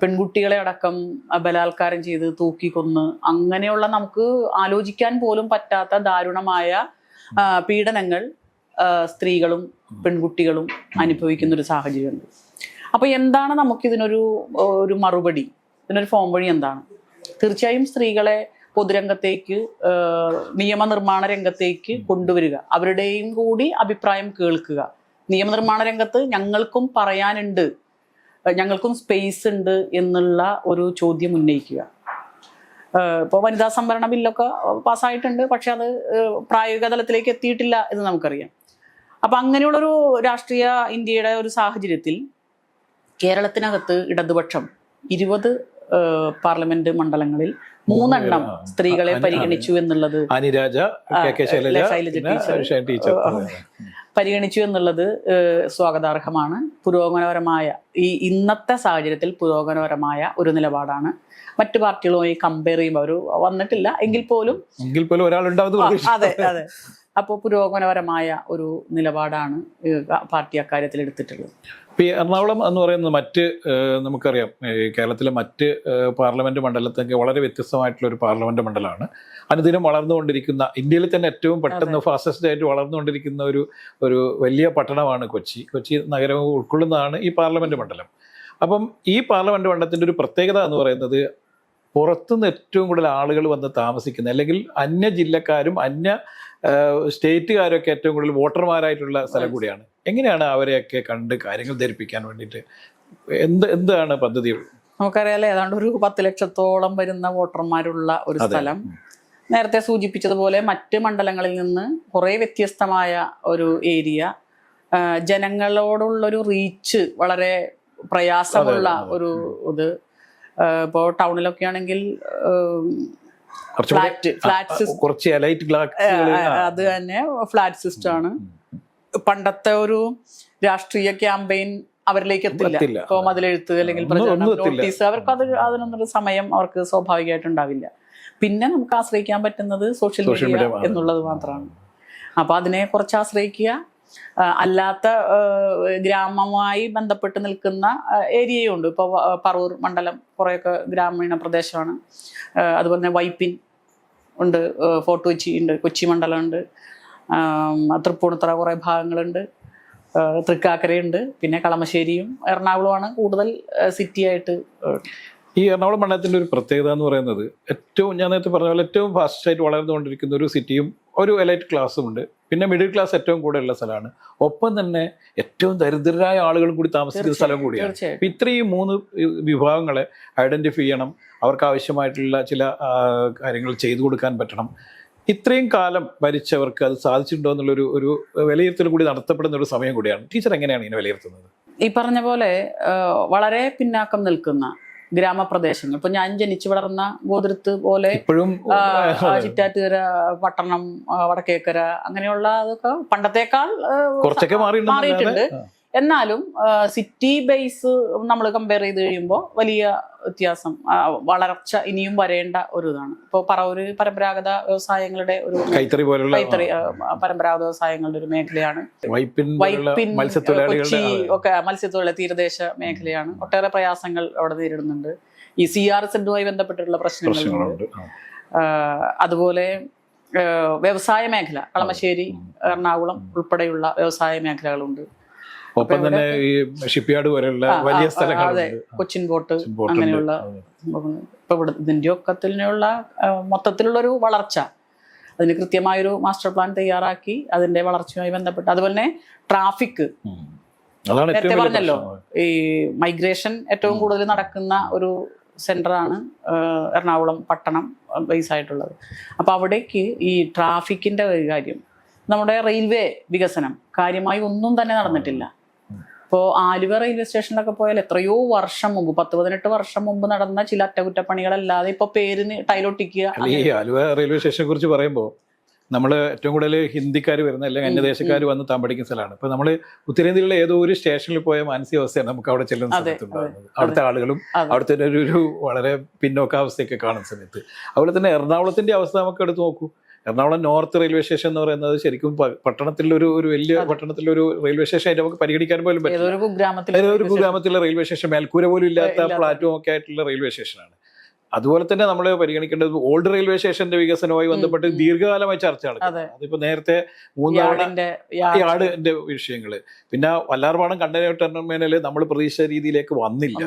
പെൺകുട്ടികളെ അടക്കം ബലാത്കാരം ചെയ്ത് തൂക്കിക്കൊന്ന് അങ്ങനെയുള്ള നമുക്ക് ആലോചിക്കാൻ പോലും പറ്റാത്ത ദാരുണമായ പീഡനങ്ങൾ സ്ത്രീകളും പെൺകുട്ടികളും അനുഭവിക്കുന്ന ഒരു സാഹചര്യമുണ്ട്. അപ്പൊ എന്താണ് നമുക്കിതിനൊരു ഒരു മറുപടി? ഇതിനൊരു ഫോം വഴി എന്താണ്? തീർച്ചയായും സ്ത്രീകളെ പൊതുരംഗത്തേക്ക് നിയമനിർമ്മാണ രംഗത്തേക്ക് കൊണ്ടുവരിക. അവരുടെയും കൂടി അഭിപ്രായം കേൾക്കുക. നിയമനിർമ്മാണ രംഗത്ത് ഞങ്ങൾക്കും പറയാനുണ്ട്. ഞങ്ങൾക്കും സ്പേസ് ഉണ്ട് എന്നുള്ള ഒരു ചോദ്യം ഉന്നയിക്കുക. ഇപ്പോൾ വനിതാ സംവരണ ബില്ലൊക്കെ പാസ്സായിട്ടുണ്ട്. പക്ഷെ അത് പ്രായോഗിക തലത്തിലേക്ക് എത്തിയിട്ടില്ല എന്ന് നമുക്കറിയാം. അപ്പം അങ്ങനെയുള്ളൊരു രാഷ്ട്രീയ ഇന്ത്യയുടെ ഒരു സാഹചര്യത്തിൽ കേരളത്തിനകത്ത് ഇടതുപക്ഷം ഇരുപത് പാർലമെന്റ് മണ്ഡലങ്ങളിൽ മൂന്നെണ്ണം സ്ത്രീകളെ പരിഗണിച്ചു എന്നുള്ളത് ശൈലജ ടീച്ചർ. പരിഗണിച്ചു എന്നുള്ളത് സ്വാഗതാർഹമാണ്. പുരോഗമനപരമായ ഈ ഇന്നത്തെ സാഹചര്യത്തിൽ പുരോഗമനപരമായ ഒരു നിലപാടാണ്. മറ്റു പാർട്ടികളുമായി കമ്പയർ ചെയ്യുമ്പോൾ അവർ വന്നിട്ടില്ല. എങ്കിൽ പോലും എങ്കിൽ പോലും ഒരാളുണ്ടാവും അതെ അതെ. അപ്പോൾ പുരോഗമനപരമായ ഒരു നിലപാടാണ് പാർട്ടി അക്കാര്യത്തിൽ എടുത്തിട്ടുള്ളത്. ഇപ്പൊ ഈ എറണാകുളം എന്ന് പറയുന്നത് മറ്റ് നമുക്കറിയാം കേരളത്തിലെ മറ്റ് പാർലമെന്റ് മണ്ഡലത്തൊക്കെ വളരെ വ്യത്യസ്തമായിട്ടുള്ള ഒരു പാർലമെന്റ് മണ്ഡലമാണ്. അനുദിനം വളർന്നുകൊണ്ടിരിക്കുന്ന ഇന്ത്യയിൽ തന്നെ ഏറ്റവും പെട്ടെന്ന് ഫാസ്റ്റസ്റ്റ് ആയിട്ട് വളർന്നുകൊണ്ടിരിക്കുന്ന ഒരു ഒരു വലിയ പട്ടണമാണ് കൊച്ചി. കൊച്ചി നഗരം ഉൾക്കൊള്ളുന്നതാണ് ഈ പാർലമെന്റ് മണ്ഡലം. അപ്പം ഈ പാർലമെന്റ് മണ്ഡലത്തിന്റെ ഒരു പ്രത്യേകത എന്ന് പറയുന്നത് പുറത്തുനിന്ന് ഏറ്റവും കൂടുതൽ ആളുകൾ വന്ന് താമസിക്കുന്ന അല്ലെങ്കിൽ അന്യ ജില്ലക്കാരും അന്യ സ്റ്റേറ്റുകാരൊക്കെ ഏറ്റവും കൂടുതൽ വോട്ടർമാരായിട്ടുള്ള സ്ഥലം കൂടിയാണ്. എങ്ങനെയാണ് അവരെയൊക്കെ കണ്ട് കാര്യങ്ങൾ ധരിപ്പിക്കാൻ വേണ്ടിയിട്ട്? എന്ത് എന്താണ് പദ്ധതികൾ? നമുക്കറിയാലോ ഏതാണ്ട് ഒരു പത്ത് ലക്ഷത്തോളം വരുന്ന വോട്ടർമാരുള്ള ഒരു സ്ഥലം. നേരത്തെ സൂചിപ്പിച്ചതുപോലെ മറ്റ് മണ്ഡലങ്ങളിൽ നിന്ന് കുറേ വ്യത്യസ്തമായ ഒരു ഏരിയ. ജനങ്ങളോടുള്ളൊരു റീച്ച് വളരെ പ്രയാസമുള്ള. ഒരു ഇത്. ഇപ്പോൾ ടൗണിലൊക്കെ ആണെങ്കിൽ കുറച്ചുകൂടി ഫ്ലാറ്റ് ഫ്ലാറ്റ് കുറച്ച് അത് തന്നെ ഫ്ലാറ്റ് സിസ്റ്റം ആണ് പണ്ടത്തെ ഒരു രാഷ്ട്രീയ ക്യാമ്പയിൻ അവരിലേക്ക് എത്തില്ല. മതിലെഴുത്ത് അല്ലെങ്കിൽ പ്രചരണം. നോട്ടീസ് അവർക്ക് അത് അതിനൊന്നൊരു സമയം അവർക്ക് സ്വാഭാവികമായിട്ട് ഉണ്ടാവില്ല. പിന്നെ നമുക്ക് ആശ്രയിക്കാൻ പറ്റുന്നത് സോഷ്യൽ മീഡിയ എന്നുള്ളത് മാത്രമാണ്. അപ്പൊ അതിനെ കുറച്ച് ആശ്രയിക്കുക. അല്ലാത്ത ഗ്രാമമായി ബന്ധപ്പെട്ട് നിൽക്കുന്ന ഏരിയയുണ്ട് ഇപ്പോൾ പറവൂർ മണ്ഡലം കുറേയൊക്കെ ഗ്രാമീണ പ്രദേശമാണ്. അതുപോലെ തന്നെ വൈപ്പിൻ ഉണ്ട് ഫോർട്ട് കൊച്ചി ഉണ്ട് കൊച്ചി മണ്ഡലമുണ്ട്. തൃപ്പൂണിത്തറ കുറേ ഭാഗങ്ങളുണ്ട്. തൃക്കാക്കരയുണ്ട്. പിന്നെ കളമശ്ശേരിയും എറണാകുളമാണ് കൂടുതൽ സിറ്റി ആയിട്ട് ആ, ഈ എറണാകുളം മണ്ഡലത്തിന്റെ ഒരു പ്രത്യേകത എന്ന് പറയുന്നത് ഏറ്റവും ഞാൻ നേരത്തെ പറഞ്ഞ പോലെ ഏറ്റവും ഫാസ്റ്റായിട്ട് വളർന്നുകൊണ്ടിരിക്കുന്ന ഒരു സിറ്റിയും ഒരു എലൈറ്റ് ക്ലാസ്സും ഉണ്ട്. പിന്നെ മിഡിൽ ക്ലാസ് ഏറ്റവും കൂടെ ഉള്ള സ്ഥലമാണ്. ഒപ്പം തന്നെ ഏറ്റവും ദരിദ്രരായ ആളുകളും കൂടി താമസിക്കുന്ന സ്ഥലം കൂടിയാണ്. അപ്പം ഇത്രയും മൂന്ന് വിഭാഗങ്ങളെ ഐഡന്റിഫൈ ചെയ്യണം. അവർക്ക് ആവശ്യമായിട്ടുള്ള ചില കാര്യങ്ങൾ ചെയ്തു കൊടുക്കാൻ പറ്റണം. ഇത്രയും കാലം ഭരിച്ചവർക്ക് അത് സാധിച്ചിട്ടുണ്ടോ എന്നുള്ളൊരു ഒരു വിലയിരുത്തൽ കൂടി നടത്തപ്പെടുന്ന ഒരു സമയം കൂടിയാണ്. ടീച്ചർ എങ്ങനെയാണ് ഇതിനെ വിലയിരുത്തുന്നത്? ഈ പറഞ്ഞ പോലെ വളരെ പിന്നാക്കം നിൽക്കുന്ന ഗ്രാമപ്രദേശങ്ങൾ. ഇപ്പൊ ഞാൻ ജനിച്ചു വളർന്ന ഗോതിരത്ത് പോലെ ഇപ്പോഴും ചിറ്റാറ്റുകര പട്ടണം വടക്കേക്കര അങ്ങനെയുള്ള അതൊക്കെ പണ്ടത്തേക്കാൾ കുറച്ചൊക്കെ മാറിയിട്ടുണ്ട് എന്നാലും സിറ്റി ബേസ് നമ്മൾ കമ്പയർ ചെയ്ത് കഴിയുമ്പോൾ വലിയ വ്യത്യാസം വളർച്ച ഇനിയും വരേണ്ട ഒരു ഇതാണ് ഇപ്പോൾ പറവൂര് പരമ്പരാഗത വ്യവസായങ്ങളുടെ ഒരു കൈത്തറി പോലുള്ള കൈത്തറി പരമ്പരാഗത വ്യവസായങ്ങളുടെ ഒരു മേഖലയാണ്. വൈപ്പിൻ കൊച്ചി ഒക്കെ മത്സ്യത്തൊഴിലാളി തീരദേശ മേഖലയാണ്. ഒട്ടേറെ പ്രയാസങ്ങൾ അവിടെ നേരിടുന്നുണ്ട്. ഈ സി ആർ സെഡുമായി ബന്ധപ്പെട്ടിട്ടുള്ള പ്രശ്നങ്ങളുണ്ട്. അതുപോലെ വ്യവസായ മേഖല കളമശ്ശേരി എറണാകുളം ഉൾപ്പെടെയുള്ള വ്യവസായ മേഖലകളുണ്ട്. ഒപ്പം തന്നെ ഈ ഷിപ്പ്യാർഡ് പോലെയുള്ള വലിയ സ്ഥലങ്ങളുണ്ട് കൊച്ചിൻ ബോട്ട്. അങ്ങനെയുള്ള ഇപ്പൊ ഇവിടെ ഇതിന്റെ ഒക്കത്തിനുള്ള മൊത്തത്തിലുള്ളൊരു വളർച്ച. അതിന് കൃത്യമായൊരു മാസ്റ്റർ പ്ലാൻ തയ്യാറാക്കി അതിന്റെ വളർച്ചയുമായി ബന്ധപ്പെട്ട്. അതുപോലെ തന്നെ ട്രാഫിക്. നേരത്തെ പറഞ്ഞല്ലോ ഈ മൈഗ്രേഷൻ ഏറ്റവും കൂടുതൽ നടക്കുന്ന ഒരു സെന്ററാണ് എറണാകുളം പട്ടണം ബേസ് ആയിട്ടുള്ളത്. അപ്പോൾ അവിടേക്ക് ഈ ട്രാഫിക്കിന്റെ ഒരു കാര്യം. നമ്മുടെ റെയിൽവേ വികസനം കാര്യമായി ഒന്നും തന്നെ നടന്നിട്ടില്ല. ഇപ്പോൾ ആലുവ റെയിൽവേ സ്റ്റേഷനിലൊക്കെ പോയാൽ എത്രയോ വർഷം മുമ്പ് പത്ത് പതിനെട്ട് വർഷം മുമ്പ് നടന്ന ചില അറ്റകുറ്റപ്പണികളല്ലാതെ ഇപ്പൊ പേരിന് ടൈലൊട്ടിക്കുക ഈ ആലുവ റെയിൽവേ സ്റ്റേഷനെ കുറിച്ച് പറയുമ്പോൾ നമ്മൾ ഏറ്റവും കൂടുതൽ ഹിന്ദിക്കാർ വരുന്ന അല്ലെങ്കിൽ അന്യദേശക്കാർ വന്ന് താമ്പടിക്കുന്ന സ്ഥലമാണ്. ഇപ്പൊ നമ്മൾ ഉത്തരേന്ത്യയിലുള്ള ഏതോ ഒരു സ്റ്റേഷനിൽ പോയ മാനസികാവസ്ഥയാണ് നമുക്ക് അവിടെ ചെല്ലുന്ന സമയത്ത് അവിടുത്തെ ആളുകളും. അവിടുത്തെ ഒരു ഒരു വളരെ പിന്നോക്കാവസ്ഥയൊക്കെ കാണുന്ന സമയത്ത്. അതുപോലെ തന്നെ എറണാകുളത്തിന്റെ അവസ്ഥ നമുക്ക് എടുത്ത് നോക്കൂ. എറണാകുളം നോർത്ത് റെയിൽവേ സ്റ്റേഷൻ എന്ന് പറയുന്നത് ശരിക്കും പട്ടണത്തിലൊരു ഒരു വലിയ പട്ടണത്തിലൊരു റെയിൽവേ സ്റ്റേഷൻ ആയിട്ട് നമുക്ക് പരിഗണിക്കാൻ പോലും പറ്റില്ല. ഒരു കുഗ്രാമത്തിലെ റെയിൽവേ സ്റ്റേഷൻ മേൽക്കൂര പോലും ഇല്ലാത്ത ഇല്ലാത്ത. പ്ലാറ്റ്ഫോം ഒക്കെ ആയിട്ടുള്ള റെയിൽവേ സ്റ്റേഷനാണ്. അതുപോലെ തന്നെ നമ്മൾ പരിഗണിക്കേണ്ടത് ഓൾഡ് റെയിൽവേ സ്റ്റേഷന്റെ വികസനവുമായി ബന്ധപ്പെട്ട്. ദീർഘകാലമായി ചർച്ച. നടക്കുന്നത് അതിപ്പോ നേരത്തെ മൂന്നാളിന്റെ യാർഡിന്റെ വിഷയങ്ങൾ. പിന്നെ വല്ലാർപാടം കണ്ടെയ്നർ ടെർമിനൽ നമ്മൾ പ്രതീക്ഷിച്ച രീതിയിലേക്ക് വന്നില്ല.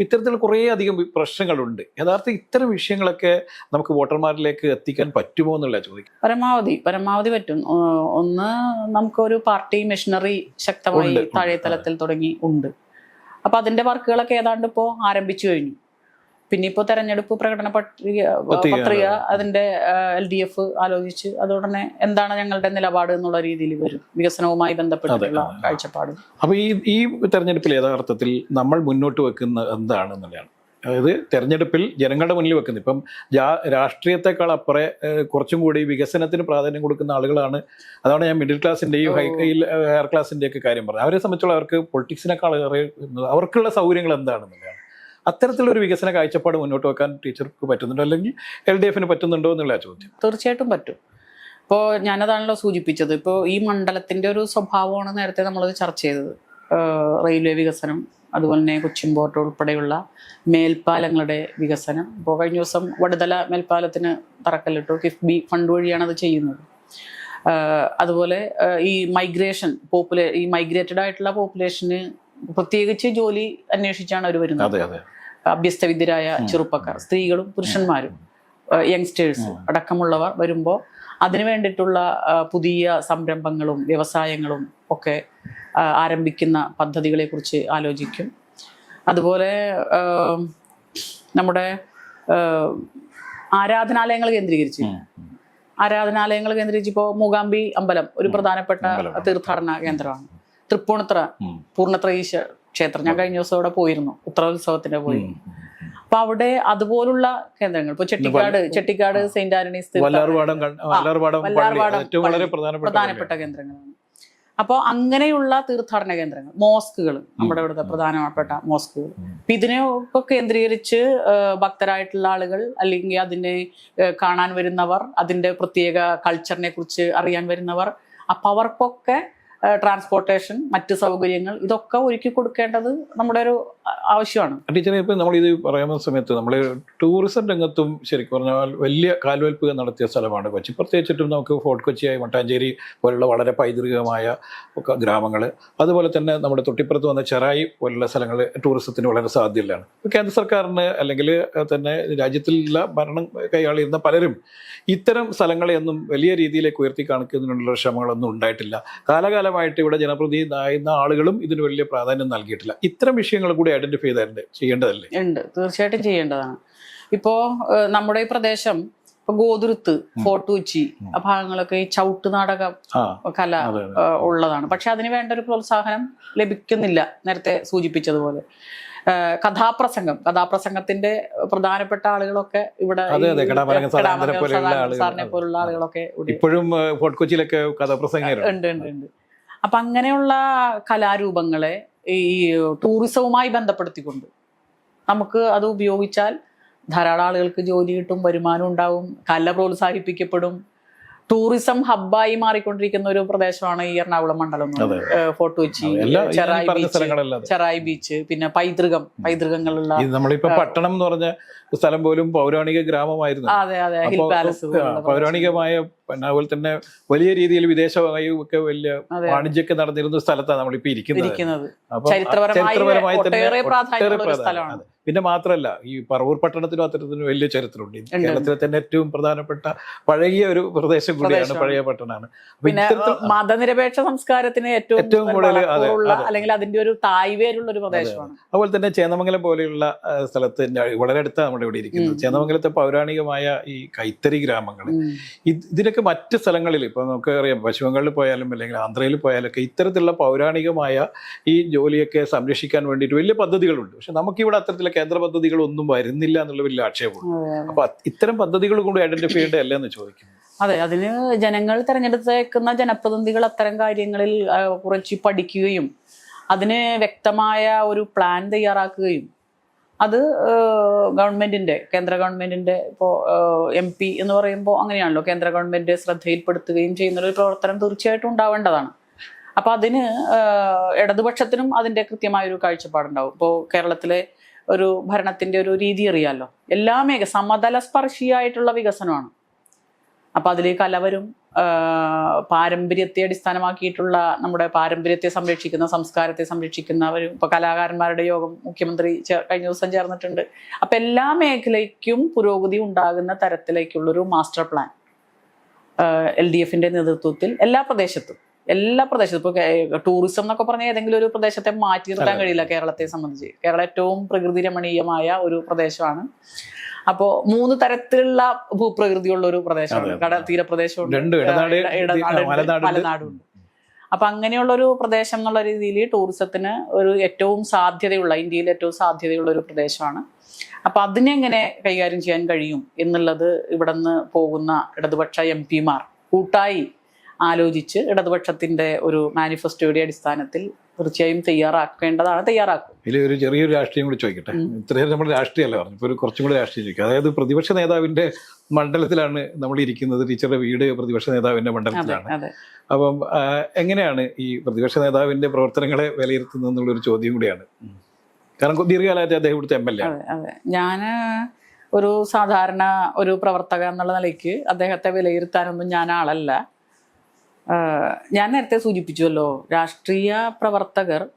ഇത്തരത്തിൽ കുറേ അധികം പ്രശ്നങ്ങളുണ്ട്. യഥാർത്ഥ ഇത്തരം വിഷയങ്ങളൊക്കെ നമുക്ക് വോട്ടർമാരിലേക്ക് എത്തിക്കാൻ പറ്റുമോ എന്നുള്ള ചോദിക്കും പരമാവധി പരമാവധി പറ്റും. ഒന്ന് നമുക്കൊരു പാർട്ടി മെഷീനറി ശക്തമായി താഴെ തലത്തിൽ താഴെത്തലത്തിൽ തുടങ്ങി ഉണ്ട്. അപ്പൊ അതിന്റെ വർക്കുകളൊക്കെ ഏതാണ്ട് ഇപ്പോ ആരംഭിച്ചു കഴിഞ്ഞു. പിന്നെ ഇപ്പോൾ തെരഞ്ഞെടുപ്പ് പ്രകടന പത്രിക. പത്രിക, അതിന്റെ എൽ ഡി എഫ് ആലോചിച്ച് അതുടനെ എന്താണ് ഞങ്ങളുടെ നിലപാട് എന്നുള്ള രീതിയിൽ വരും. വികസനവുമായി ബന്ധപ്പെട്ടിട്ടുള്ള അതെ. കാഴ്ചപ്പാട്. അപ്പൊ ഈ ഈ തെരഞ്ഞെടുപ്പിൽ യഥാർത്ഥത്തിൽ നമ്മൾ മുന്നോട്ട് വെക്കുന്ന എന്താണ് എന്താണെന്നുള്ളതാണ് അതായത് തെരഞ്ഞെടുപ്പിൽ ജനങ്ങളുടെ മുന്നിൽ വെക്കുന്നത്. ഇപ്പം ജാ- രാഷ്ട്രീയത്തെക്കാൾ അപ്പുറേ കുറച്ചും കൂടി വികസനത്തിന് പ്രാധാന്യം കൊടുക്കുന്ന ആളുകളാണ്. അതാണ് ഞാൻ മിഡിൽ ക്ലാസ്സിന്റെയും ഹൈ ഹയർ ക്ലാസ്സിന്റെയൊക്കെ കാര്യം പറഞ്ഞത്. അവരെ സംബന്ധിച്ചുള്ള അവർക്ക് പൊളിറ്റിക്സിനേക്കാൾ അവർക്കുള്ള സൗകര്യങ്ങൾ എന്താണെന്നുള്ളതാണ്. അത്തരത്തിലൊരു വികസന കാഴ്ചപ്പാട് മുന്നോട്ട് വെക്കാൻ ടീച്ചർക്ക് പറ്റുന്നുണ്ടോ? അല്ലെങ്കിൽ എൽ ഡി എഫിന് പറ്റുന്നുണ്ടോ എന്നുള്ള ചോദ്യം. തീർച്ചയായിട്ടും പറ്റും. ഇപ്പോൾ ഞാനതാണല്ലോ സൂചിപ്പിച്ചത്. ഇപ്പോൾ ഈ മണ്ഡലത്തിന്റെ ഒരു സ്വഭാവമാണ് നേരത്തെ നമ്മളത് ചർച്ച ചെയ്തത്. റെയിൽവേ വികസനം അതുപോലെ തന്നെ കൊച്ചിൻ പോർട്ട് ഉൾപ്പെടെയുള്ള മേൽപ്പാലങ്ങളുടെ വികസനം. ഇപ്പോൾ കഴിഞ്ഞ ദിവസം വടുതല മേൽപ്പാലത്തിന് തറക്കല്ലിട്ടു. കിഫ്ബി ഫണ്ട് വഴിയാണ് അത് ചെയ്യുന്നത്. അതുപോലെ ഈ മൈഗ്രേഷൻ പോപ്പുലേ ഈ മൈഗ്രേറ്റഡ് ആയിട്ടുള്ള പോപ്പുലേഷന് പ്രത്യേകിച്ച് ജോലി അന്വേഷിച്ചാണ് അവർ വരുന്നത്. അഭ്യസ്തവിദ്യരായ ചെറുപ്പക്കാർ സ്ത്രീകളും പുരുഷന്മാരും യങ്സ്റ്റേഴ്സ് അടക്കമുള്ളവർ വരുമ്പോൾ അതിനു വേണ്ടിയിട്ടുള്ള പുതിയ സംരംഭങ്ങളും വ്യവസായങ്ങളും ഒക്കെ ആരംഭിക്കുന്ന പദ്ധതികളെക്കുറിച്ച് ആലോചിക്കും. അതുപോലെ നമ്മുടെ ആരാധനാലയങ്ങൾ കേന്ദ്രീകരിച്ച്. ആരാധനാലയങ്ങൾ കേന്ദ്രീകരിച്ച് ഇപ്പോൾ മൂകാംബി അമ്പലം ഒരു പ്രധാനപ്പെട്ട. തീർത്ഥാടന കേന്ദ്രമാണ്. തൃപ്പൂണിത്ര പൂർണത്ര പൂർണത്ര ഈശ ക്ഷേത്രം ഞാൻ കഴിഞ്ഞ ദിവസം അവിടെ പോയിരുന്നു. ഉത്രോത്സവത്തിന്റെ പോയി. അപ്പൊ അവിടെ അതുപോലുള്ള കേന്ദ്രങ്ങൾ ഇപ്പൊ ചെട്ടിക്കാട് ചെട്ടിക്കാട് സെയിന്റ് ആന്റണീസ് വളരെ പ്രധാനപ്പെട്ട കേന്ദ്രങ്ങളാണ്. അപ്പോൾ അങ്ങനെയുള്ള തീർത്ഥാടന കേന്ദ്രങ്ങൾ മോസ്കുകൾ നമ്മുടെ ഇവിടുത്തെ പ്രധാനപ്പെട്ട മോസ്കുകൾ. അപ്പൊ ഇതിനെ ഒക്കെ കേന്ദ്രീകരിച്ച് ഭക്തരായിട്ടുള്ള ആളുകൾ അല്ലെങ്കിൽ അതിനെ കാണാൻ വരുന്നവർ അതിന്റെ പ്രത്യേക കൾച്ചറിനെ കുറിച്ച് അറിയാൻ വരുന്നവർ അപ്പൊ അവർക്കൊക്കെ ട്രാൻസ്പോർട്ടേഷൻ മറ്റ് സൗകര്യങ്ങൾ ഇതൊക്കെ ഒരുക്കി കൊടുക്കേണ്ടത് നമ്മുടെ ഒരു ആവശ്യമാണ്. ടീച്ചറെ ഇപ്പം നമ്മൾ ഇത് പറയുന്ന സമയത്ത് നമ്മൾ ടൂറിസം രംഗത്തും ശരിക്കും പറഞ്ഞാൽ വലിയ കാൽവെൽപ്പ് നടത്തിയ സ്ഥലമാണ്. കൊച്ചി പ്രത്യേകിച്ചിട്ടും നമുക്ക് ഫോർട്ട് കൊച്ചിയായി മട്ടാഞ്ചേരി പോലുള്ള വളരെ പൈതൃകമായ ഗ്രാമങ്ങൾ. അതുപോലെ തന്നെ നമ്മുടെ തൊട്ടിപ്പുറത്ത് വന്ന ചെറായി പോലുള്ള സ്ഥലങ്ങൾ ടൂറിസത്തിന് വളരെ സാധ്യതയാണ് കേന്ദ്ര സർക്കാരിന് അല്ലെങ്കിൽ തന്നെ രാജ്യത്തിലുള്ള ഭരണം കൈയാളിയിരുന്ന പലരും ഇത്തരം സ്ഥലങ്ങളെയൊന്നും വലിയ രീതിയിലേക്ക് ഉയർത്തി കാണിക്കുന്നതിനുള്ള ശ്രമങ്ങളൊന്നും ഉണ്ടായിട്ടില്ല. കാലകാലമായിട്ട് ഇവിടെ ജനപ്രതിനിധിയായിരുന്ന ആളുകളും ഇതിന് വലിയ പ്രാധാന്യം നൽകിയിട്ടില്ല. ഇത്തരം വിഷയങ്ങൾ കൂടി ഐഡന്റിഫൈ ചെയ്തേ ചെയ്യേണ്ടതല്ലേ? ഉണ്ട്. തീർച്ചയായിട്ടും ചെയ്യേണ്ടതാണ്. ഇപ്പോ നമ്മുടെ ഈ പ്രദേശം ഇപ്പൊ ഗോതുരുത്ത് ഫോർട്ട് കൊച്ചി ആ ഭാഗങ്ങളൊക്കെ ഈ ചവിട്ട് നാടകം കല ഉള്ളതാണ്. പക്ഷെ അതിന് വേണ്ട ഒരു പ്രോത്സാഹനം ലഭിക്കുന്നില്ല നേരത്തെ സൂചിപ്പിച്ചതുപോലെ. കഥാപ്രസംഗം. കഥാപ്രസംഗത്തിന്റെ പ്രധാനപ്പെട്ട ആളുകളൊക്കെ ഇവിടെ. സാറിനെ പോലുള്ള ആളുകളൊക്കെ ഇപ്പോഴും ഫോർട്ട് കൊച്ചിയിലൊക്കെ കഥാപ്രസംഗം ഉണ്ട് ഉണ്ട് ഉണ്ട്. അപ്പൊ അങ്ങനെയുള്ള കലാരൂപങ്ങളെ ഈ ടൂറിസവുമായി ബന്ധപ്പെടുത്തിക്കൊണ്ട്. നമുക്ക് അത് ഉപയോഗിച്ചാൽ ധാരാളം ആളുകൾക്ക് ജോലി കിട്ടും വരുമാനം ഉണ്ടാവും കല പ്രോത്സാഹിപ്പിക്കപ്പെടും. ടൂറിസം ഹബ്ബായി മാറിക്കൊണ്ടിരിക്കുന്ന ഒരു പ്രദേശമാണ് ഈ എറണാകുളം മണ്ഡലം Fort Kochi Cherai beach Cherai beach പിന്നെ പൈതൃകം പൈതൃകങ്ങളുള്ള നമ്മളിപ്പോ പട്ടണം എന്ന് പറഞ്ഞ സ്ഥലം പോലും പൗരാണിക ഗ്രാമമായിരുന്നു. അതെ അതെ ഹിൽ പാലസ് പൗരാണികമായ അതുപോലെ തന്നെ വലിയ രീതിയിൽ വിദേശമായി ഒക്കെ വലിയ. വാണിജ്യമൊക്കെ നടന്നിരുന്ന സ്ഥലത്താണ് നമ്മളിപ്പോ ഇരിക്കുന്നത്. ചരിത്രപരമായി ഒട്ടേറെ പ്രാധാന്യമുള്ള സ്ഥലമാണ്. പിന്നെ മാത്രമല്ല ഈ പറവൂർ പട്ടണത്തിനും അത്തരത്തിനും വലിയ ചരിത്രമുണ്ട്. കേരളത്തിലെ തന്നെ ഏറ്റവും പ്രധാനപ്പെട്ട പഴകിയ ഒരു പ്രദേശം കൂടിയാണ് പഴയ പട്ടണമാണ്. പിന്നെ മതനിരപേക്ഷ സംസ്കാരത്തിന് ഏറ്റവും ഏറ്റവും കൂടുതൽ. അല്ലെങ്കിൽ അതിന്റെ ഒരു തായ്വേരുള്ള ഒരു പ്രദേശമാണ്. അതുപോലെ തന്നെ ചേന്നമംഗലം പോലെയുള്ള സ്ഥലത്ത് വളരെ അടുത്ത നമ്മുടെ ഇവിടെ ഇരിക്കുന്നത്. ചേന്നമംഗലത്തെ പൗരാണികമായ ഈ കൈത്തറി ഗ്രാമങ്ങൾ. ഇതിനൊക്കെ മറ്റ് സ്ഥലങ്ങളിൽ ഇപ്പൊ നമുക്ക് അറിയാം പശ്ചിമബംഗാളിൽ പോയാലും അല്ലെങ്കിൽ ആന്ധ്രയിൽ പോയാലൊക്കെ ഇത്തരത്തിലുള്ള പൗരാണികമായ ഈ ജോലിയൊക്കെ സംരക്ഷിക്കാൻ വേണ്ടിയിട്ട് വലിയ പദ്ധതികളുണ്ട്. പക്ഷെ നമുക്കിവിടെ അത്തരത്തിലുള്ള കേന്ദ്ര പദ്ധതികൾ ഒന്നും വരുന്നില്ല എന്നുള്ള വലിയ ആക്ഷേപമുണ്ട്. അപ്പൊ ഇത്തരം പദ്ധതികൾ കൊണ്ട് ഐഡന്റിഫൈ ചെയ്യേണ്ടതല്ലേ എന്ന് ചോദിക്കുന്നു. അതെ അതിന് ജനങ്ങൾ തിരഞ്ഞെടുത്തേക്കുന്ന ജനപ്രതിനിധികൾ അത്തരം കാര്യങ്ങളിൽ കുറച്ച് പഠിക്കുകയും അതിന് വ്യക്തമായ ഒരു പ്ലാൻ തയ്യാറാക്കുകയും അത് ഗവൺമെന്റിന്റെ കേന്ദ്ര ഗവൺമെന്റിന്റെ ഇപ്പോൾ എം പി എന്ന് പറയുമ്പോൾ അങ്ങനെയാണല്ലോ കേന്ദ്ര ഗവൺമെന്റ് ശ്രദ്ധയിൽപ്പെടുത്തുകയും ചെയ്യുന്ന ഒരു പ്രവർത്തനം തീർച്ചയായിട്ടും ഉണ്ടാവേണ്ടതാണ്. അപ്പൊ അതിന് ഇടതുപക്ഷത്തിനും അതിന്റെ കൃത്യമായ ഒരു കാഴ്ചപ്പാടുണ്ടാവും. ഇപ്പോൾ കേരളത്തിലെ ഒരു ഭരണത്തിന്റെ ഒരു രീതി അറിയാമല്ലോ എല്ലാ മേഖ സമതല സ്പർശിയായിട്ടുള്ള വികസനമാണ് അപ്പോൾ അതിൽ കലവരും പാരമ്പര്യത്തെ അടിസ്ഥാനമാക്കിയിട്ടുള്ള നമ്മുടെ പാരമ്പര്യത്തെ സംരക്ഷിക്കുന്ന സംസ്കാരത്തെ സംരക്ഷിക്കുന്നവരും ഇപ്പോൾ കലാകാരന്മാരുടെ യോഗം മുഖ്യമന്ത്രി കഴിഞ്ഞ ദിവസം ചേർന്നിട്ടുണ്ട്. അപ്പം എല്ലാ മേഖലയ്ക്കും പുരോഗതി ഉണ്ടാകുന്ന തരത്തിലേക്കുള്ളൊരു മാസ്റ്റർ പ്ലാൻ എൽ ഡി എഫിന്റെ നേതൃത്വത്തിൽ എല്ലാ പ്രദേശത്തും. എല്ലാ പ്രദേശത്തും. ഇപ്പോൾ ടൂറിസം എന്നൊക്കെ പറഞ്ഞാൽ ഏതെങ്കിലും ഒരു പ്രദേശത്തെ മാറ്റി നിർത്താൻ കഴിയില്ല കേരളത്തെ സംബന്ധിച്ച്. കേരളം ഏറ്റവും പ്രകൃതി രമണീയമായ ഒരു പ്രദേശമാണ്. അപ്പോൾ മൂന്ന് തരത്തിലുള്ള ഭൂപ്രകൃതിയുള്ള ഒരു പ്രദേശമാണ്. കടൽ തീരപ്രദേശമുണ്ട്. മലനാടുണ്ട് അപ്പൊ അങ്ങനെയുള്ള ഒരു പ്രദേശം എന്നുള്ള രീതിയിൽ ടൂറിസത്തിന് ഒരു ഏറ്റവും സാധ്യതയുള്ള ഇന്ത്യയിൽ ഏറ്റവും സാധ്യതയുള്ള ഒരു പ്രദേശമാണ്. അപ്പൊ അതിനെങ്ങനെ കൈകാര്യം ചെയ്യാൻ കഴിയും എന്നുള്ളത് ഇവിടെ നിന്ന് പോകുന്ന ഇടതുപക്ഷ എം പിമാർ കൂട്ടായി ആലോചിച്ച് ഇടതുപക്ഷത്തിന്റെ ഒരു മാനിഫെസ്റ്റോയുടെ അടിസ്ഥാനത്തിൽ തീർച്ചയായും തയ്യാറാക്കേണ്ടതാണ് തയ്യാറാക്കും. ഇതിൽ ഒരു ചെറിയൊരു രാഷ്ട്രീയം കൂടി ചോദിക്കട്ടെ. ഇത്രയും നമ്മൾ രാഷ്ട്രീയമല്ല പറഞ്ഞു ഇപ്പോൾ ഒരു കുറച്ചും കൂടി രാഷ്ട്രീയം ചോദിക്കുക അതായത് പ്രതിപക്ഷ നേതാവിന്റെ മണ്ഡലത്തിലാണ് നമ്മൾ ഇരിക്കുന്നത് ടീച്ചറുടെ വീട് പ്രതിപക്ഷ നേതാവിന്റെ മണ്ഡലത്തിലാണ്. അപ്പം എങ്ങനെയാണ് ഈ പ്രതിപക്ഷ നേതാവിന്റെ പ്രവർത്തനങ്ങളെ വിലയിരുത്തുന്നത് എന്നുള്ളൊരു ചോദ്യം കൂടിയാണ്. കാരണം ദീർഘകാലമായിട്ട് അദ്ദേഹം ഇവിടുത്തെ എം എൽ എ ഞാൻ ഒരു സാധാരണ ഒരു പ്രവർത്തക എന്നുള്ള നിലയ്ക്ക് അദ്ദേഹത്തെ വിലയിരുത്താനൊന്നും ഞാൻ ആളല്ല. ഞാൻ നേരത്തെ സൂചിപ്പിച്ചുവല്ലോ രാഷ്ട്രീയ പ്രവർത്തകർ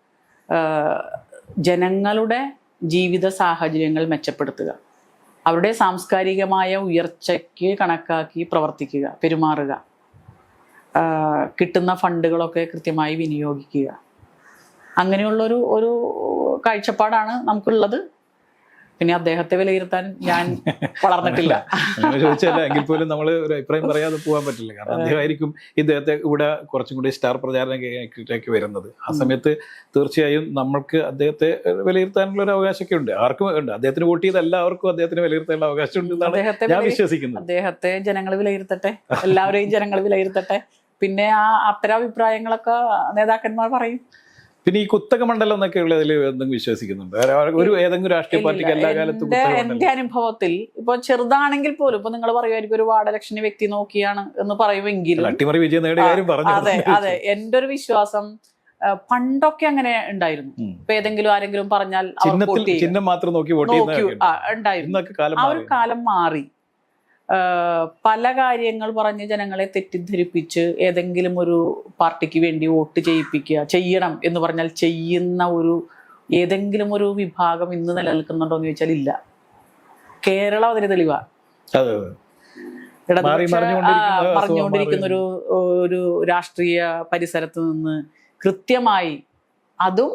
ജനങ്ങളുടെ ജീവിത സാഹചര്യങ്ങൾ മെച്ചപ്പെടുത്തുക. അവരുടെ സാംസ്കാരികമായ ഉയർച്ചയ്ക്ക് കണക്കാക്കി പ്രവർത്തിക്കുക പെരുമാറുക. കിട്ടുന്ന ഫണ്ടുകളൊക്കെ കൃത്യമായി വിനിയോഗിക്കുക. അങ്ങനെയുള്ളൊരു ഒരു കാഴ്ചപ്പാടാണ് നമുക്കുള്ളത്. പിന്നെ അദ്ദേഹത്തെ വിലയിരുത്താൻ ഞാൻ വളർന്നിട്ടില്ല. അങ്ങനെ ചോദിച്ചല്ല എങ്കിൽ പോലും നമ്മൾ ഒരു അഭിപ്രായം പറയാതെ പോകാൻ പറ്റില്ല. കാരണം അദ്ദേഹമായിരിക്കും ഇദ്ദേഹത്തെ ഇവിടെ കുറച്ചും കൂടി സ്റ്റാർ പ്രചാരണത്തിലേക്ക് വരുന്നത്. ആ സമയത്ത് തീർച്ചയായും നമ്മൾക്ക് അദ്ദേഹത്തെ വിലയിരുത്താനുള്ള ഒരു അവകാശമൊക്കെ ഉണ്ട്. ആർക്കും ഉണ്ട്. അദ്ദേഹത്തിന് വോട്ട് ചെയ്ത എല്ലാവർക്കും അദ്ദേഹത്തിന് വിലയിരുത്താനുള്ള അവകാശമുണ്ട് എന്നാണ് ഞാൻ വിശ്വസിക്കുന്നു വിശ്വസിക്കുന്നത്. അദ്ദേഹത്തെ ജനങ്ങൾ വിലയിരുത്തട്ടെ. എല്ലാവരെയും ജനങ്ങൾ വിലയിരുത്തട്ടെ. പിന്നെ ആ അത്തരം അഭിപ്രായങ്ങളൊക്കെ നേതാക്കന്മാർ പറയും. പിന്നെ ഈ കുത്തക മണ്ഡലം എന്നൊക്കെ ഉള്ളതിൽ എന്തെങ്കിലും വിശ്വസിക്കുന്നുണ്ട്? ഒരു ഏതെങ്കിലും രാഷ്ട്രീയ പാർട്ടിക്ക് എല്ലാ കാലത്തും എന്റെ അനുഭവത്തിൽ ഇപ്പൊ ചെറുതാണെങ്കിൽ പോലും ഇപ്പൊ നിങ്ങൾ പറയുമായിരിക്കും ഒരു വാടലക്ഷണി വ്യക്തി നോക്കിയാണ് എന്ന് പറയുമെങ്കിൽ അട്ടിമറി വിജയം നേടിയ കാര്യം പറഞ്ഞു അതെ അതെ. എന്റെ ഒരു വിശ്വാസം പണ്ടൊക്കെ അങ്ങനെ ഉണ്ടായിരുന്നു. ഇപ്പൊ ഏതെങ്കിലും ആരെങ്കിലും പറഞ്ഞാൽ ചിഹ്നം മാത്രം നോക്കി വോട്ട് ഉണ്ടായിരുന്നു. ആ ഒരു മാറി കാലം മാറി. പല കാര്യങ്ങൾ പറഞ്ഞ് ജനങ്ങളെ തെറ്റിദ്ധരിപ്പിച്ച് ഏതെങ്കിലും ഒരു പാർട്ടിക്ക് വേണ്ടി വോട്ട് ചെയ്യിപ്പിക്കുക ചെയ്യണം എന്ന് പറഞ്ഞാൽ ചെയ്യുന്ന ഒരു ഏതെങ്കിലും ഒരു വിഭാഗം ഇന്ന് നിലനിൽക്കുന്നുണ്ടോ എന്ന് ചോദിച്ചാൽ ഇല്ല. കേരളം അതിന് തെളിവാ പറഞ്ഞുകൊണ്ടിരിക്കുന്ന ഒരു ഒരു രാഷ്ട്രീയ പരിസരത്ത് നിന്ന് കൃത്യമായി അതും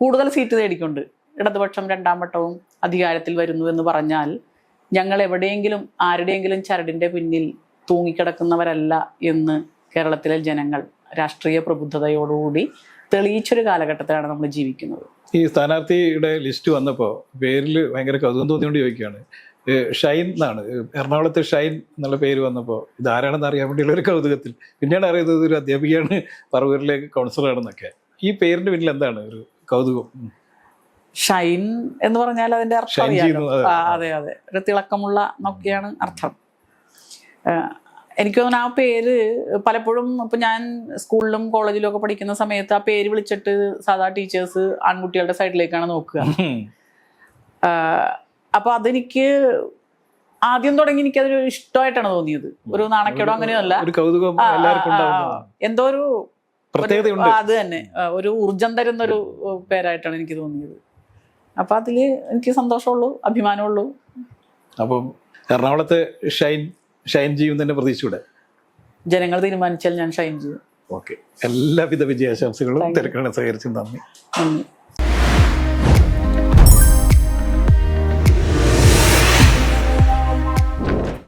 കൂടുതൽ സീറ്റ് നേടിക്കൊണ്ട് ഇടതുപക്ഷം രണ്ടാം വട്ടവും അധികാരത്തിൽ വരുന്നു എന്ന് പറഞ്ഞാൽ ഞങ്ങൾ എവിടെയെങ്കിലും ആരുടെയെങ്കിലും ചരടിന്റെ പിന്നിൽ തൂങ്ങിക്കിടക്കുന്നവരല്ല എന്ന് കേരളത്തിലെ ജനങ്ങൾ രാഷ്ട്രീയ പ്രബുദ്ധതയോടുകൂടി തെളിയിച്ചൊരു കാലഘട്ടത്തിലാണ് നമ്മൾ ജീവിക്കുന്നത്. ഈ സ്ഥാനാർത്ഥിയുടെ ലിസ്റ്റ് വന്നപ്പോൾ പേരിൽ ഭയങ്കര കൗതുകം തോന്നിയോണ്ട് ചോദിക്കുകയാണ് ഷൈൻ എന്നാണ്. എറണാകുളത്ത് ഷൈൻ എന്നുള്ള പേര് വന്നപ്പോൾ ഇത് ആരാണെന്ന് അറിയാൻ വേണ്ടിയുള്ള ഒരു കൗതുകത്തിൽ. പിന്നെയാണ് അറിയുന്നത് ഒരു അധ്യാപികയാണ് പറവൂരിലെ കൗൺസിലറാണെന്നൊക്കെ ഈ പേരിന്റെ പിന്നിൽ എന്താണ് ഒരു കൗതുകം. ഷൈൻ എന്ന് പറഞ്ഞാൽ അതിന്റെ അർത്ഥം അറിയാലോ? അതെ. അതെ ഒരു തിളക്കമുള്ള എന്നൊക്കെയാണ് അർത്ഥം. എനിക്ക് തോന്നുന്നു ആ പേര് പലപ്പോഴും ഇപ്പൊ ഞാൻ സ്കൂളിലും കോളേജിലും ഒക്കെ പഠിക്കുന്ന സമയത്ത് ആ പേര് വിളിച്ചിട്ട് സാധാ ടീച്ചേഴ്സ് ആൺകുട്ടികളുടെ സൈഡിലേക്കാണ് നോക്കുക. അപ്പൊ അതെനിക്ക് ആദ്യം തുടങ്ങി എനിക്ക് അതൊരു ഇഷ്ടമായിട്ടാണ് തോന്നിയത്. ഒരു നാണക്കേടോ അങ്ങനെയല്ല എന്തോ ഒരു അത് തന്നെ. ഒരു ഊർജം തരുന്ന ഒരു പേരായിട്ടാണ് എനിക്ക് തോന്നിയത്. അപ്പൊ അതിൽ എനിക്ക് സന്തോഷമുള്ളൂ അഭിമാനമുള്ളൂ. അപ്പം എറണാകുളത്ത് ഷൈൻ ഷൈൻ ചെയ്യും തന്നെ പ്രതീക്ഷയുടെ ജനങ്ങൾ തീരുമാനിച്ചാൽ ഞാൻ ഷൈൻ ചെയ്യും. ഓക്കെ. എല്ലാവിധ വിജയാശംസകളും തിരക്കണ. സഹകരിച്ചും നന്ദി. നന്ദി.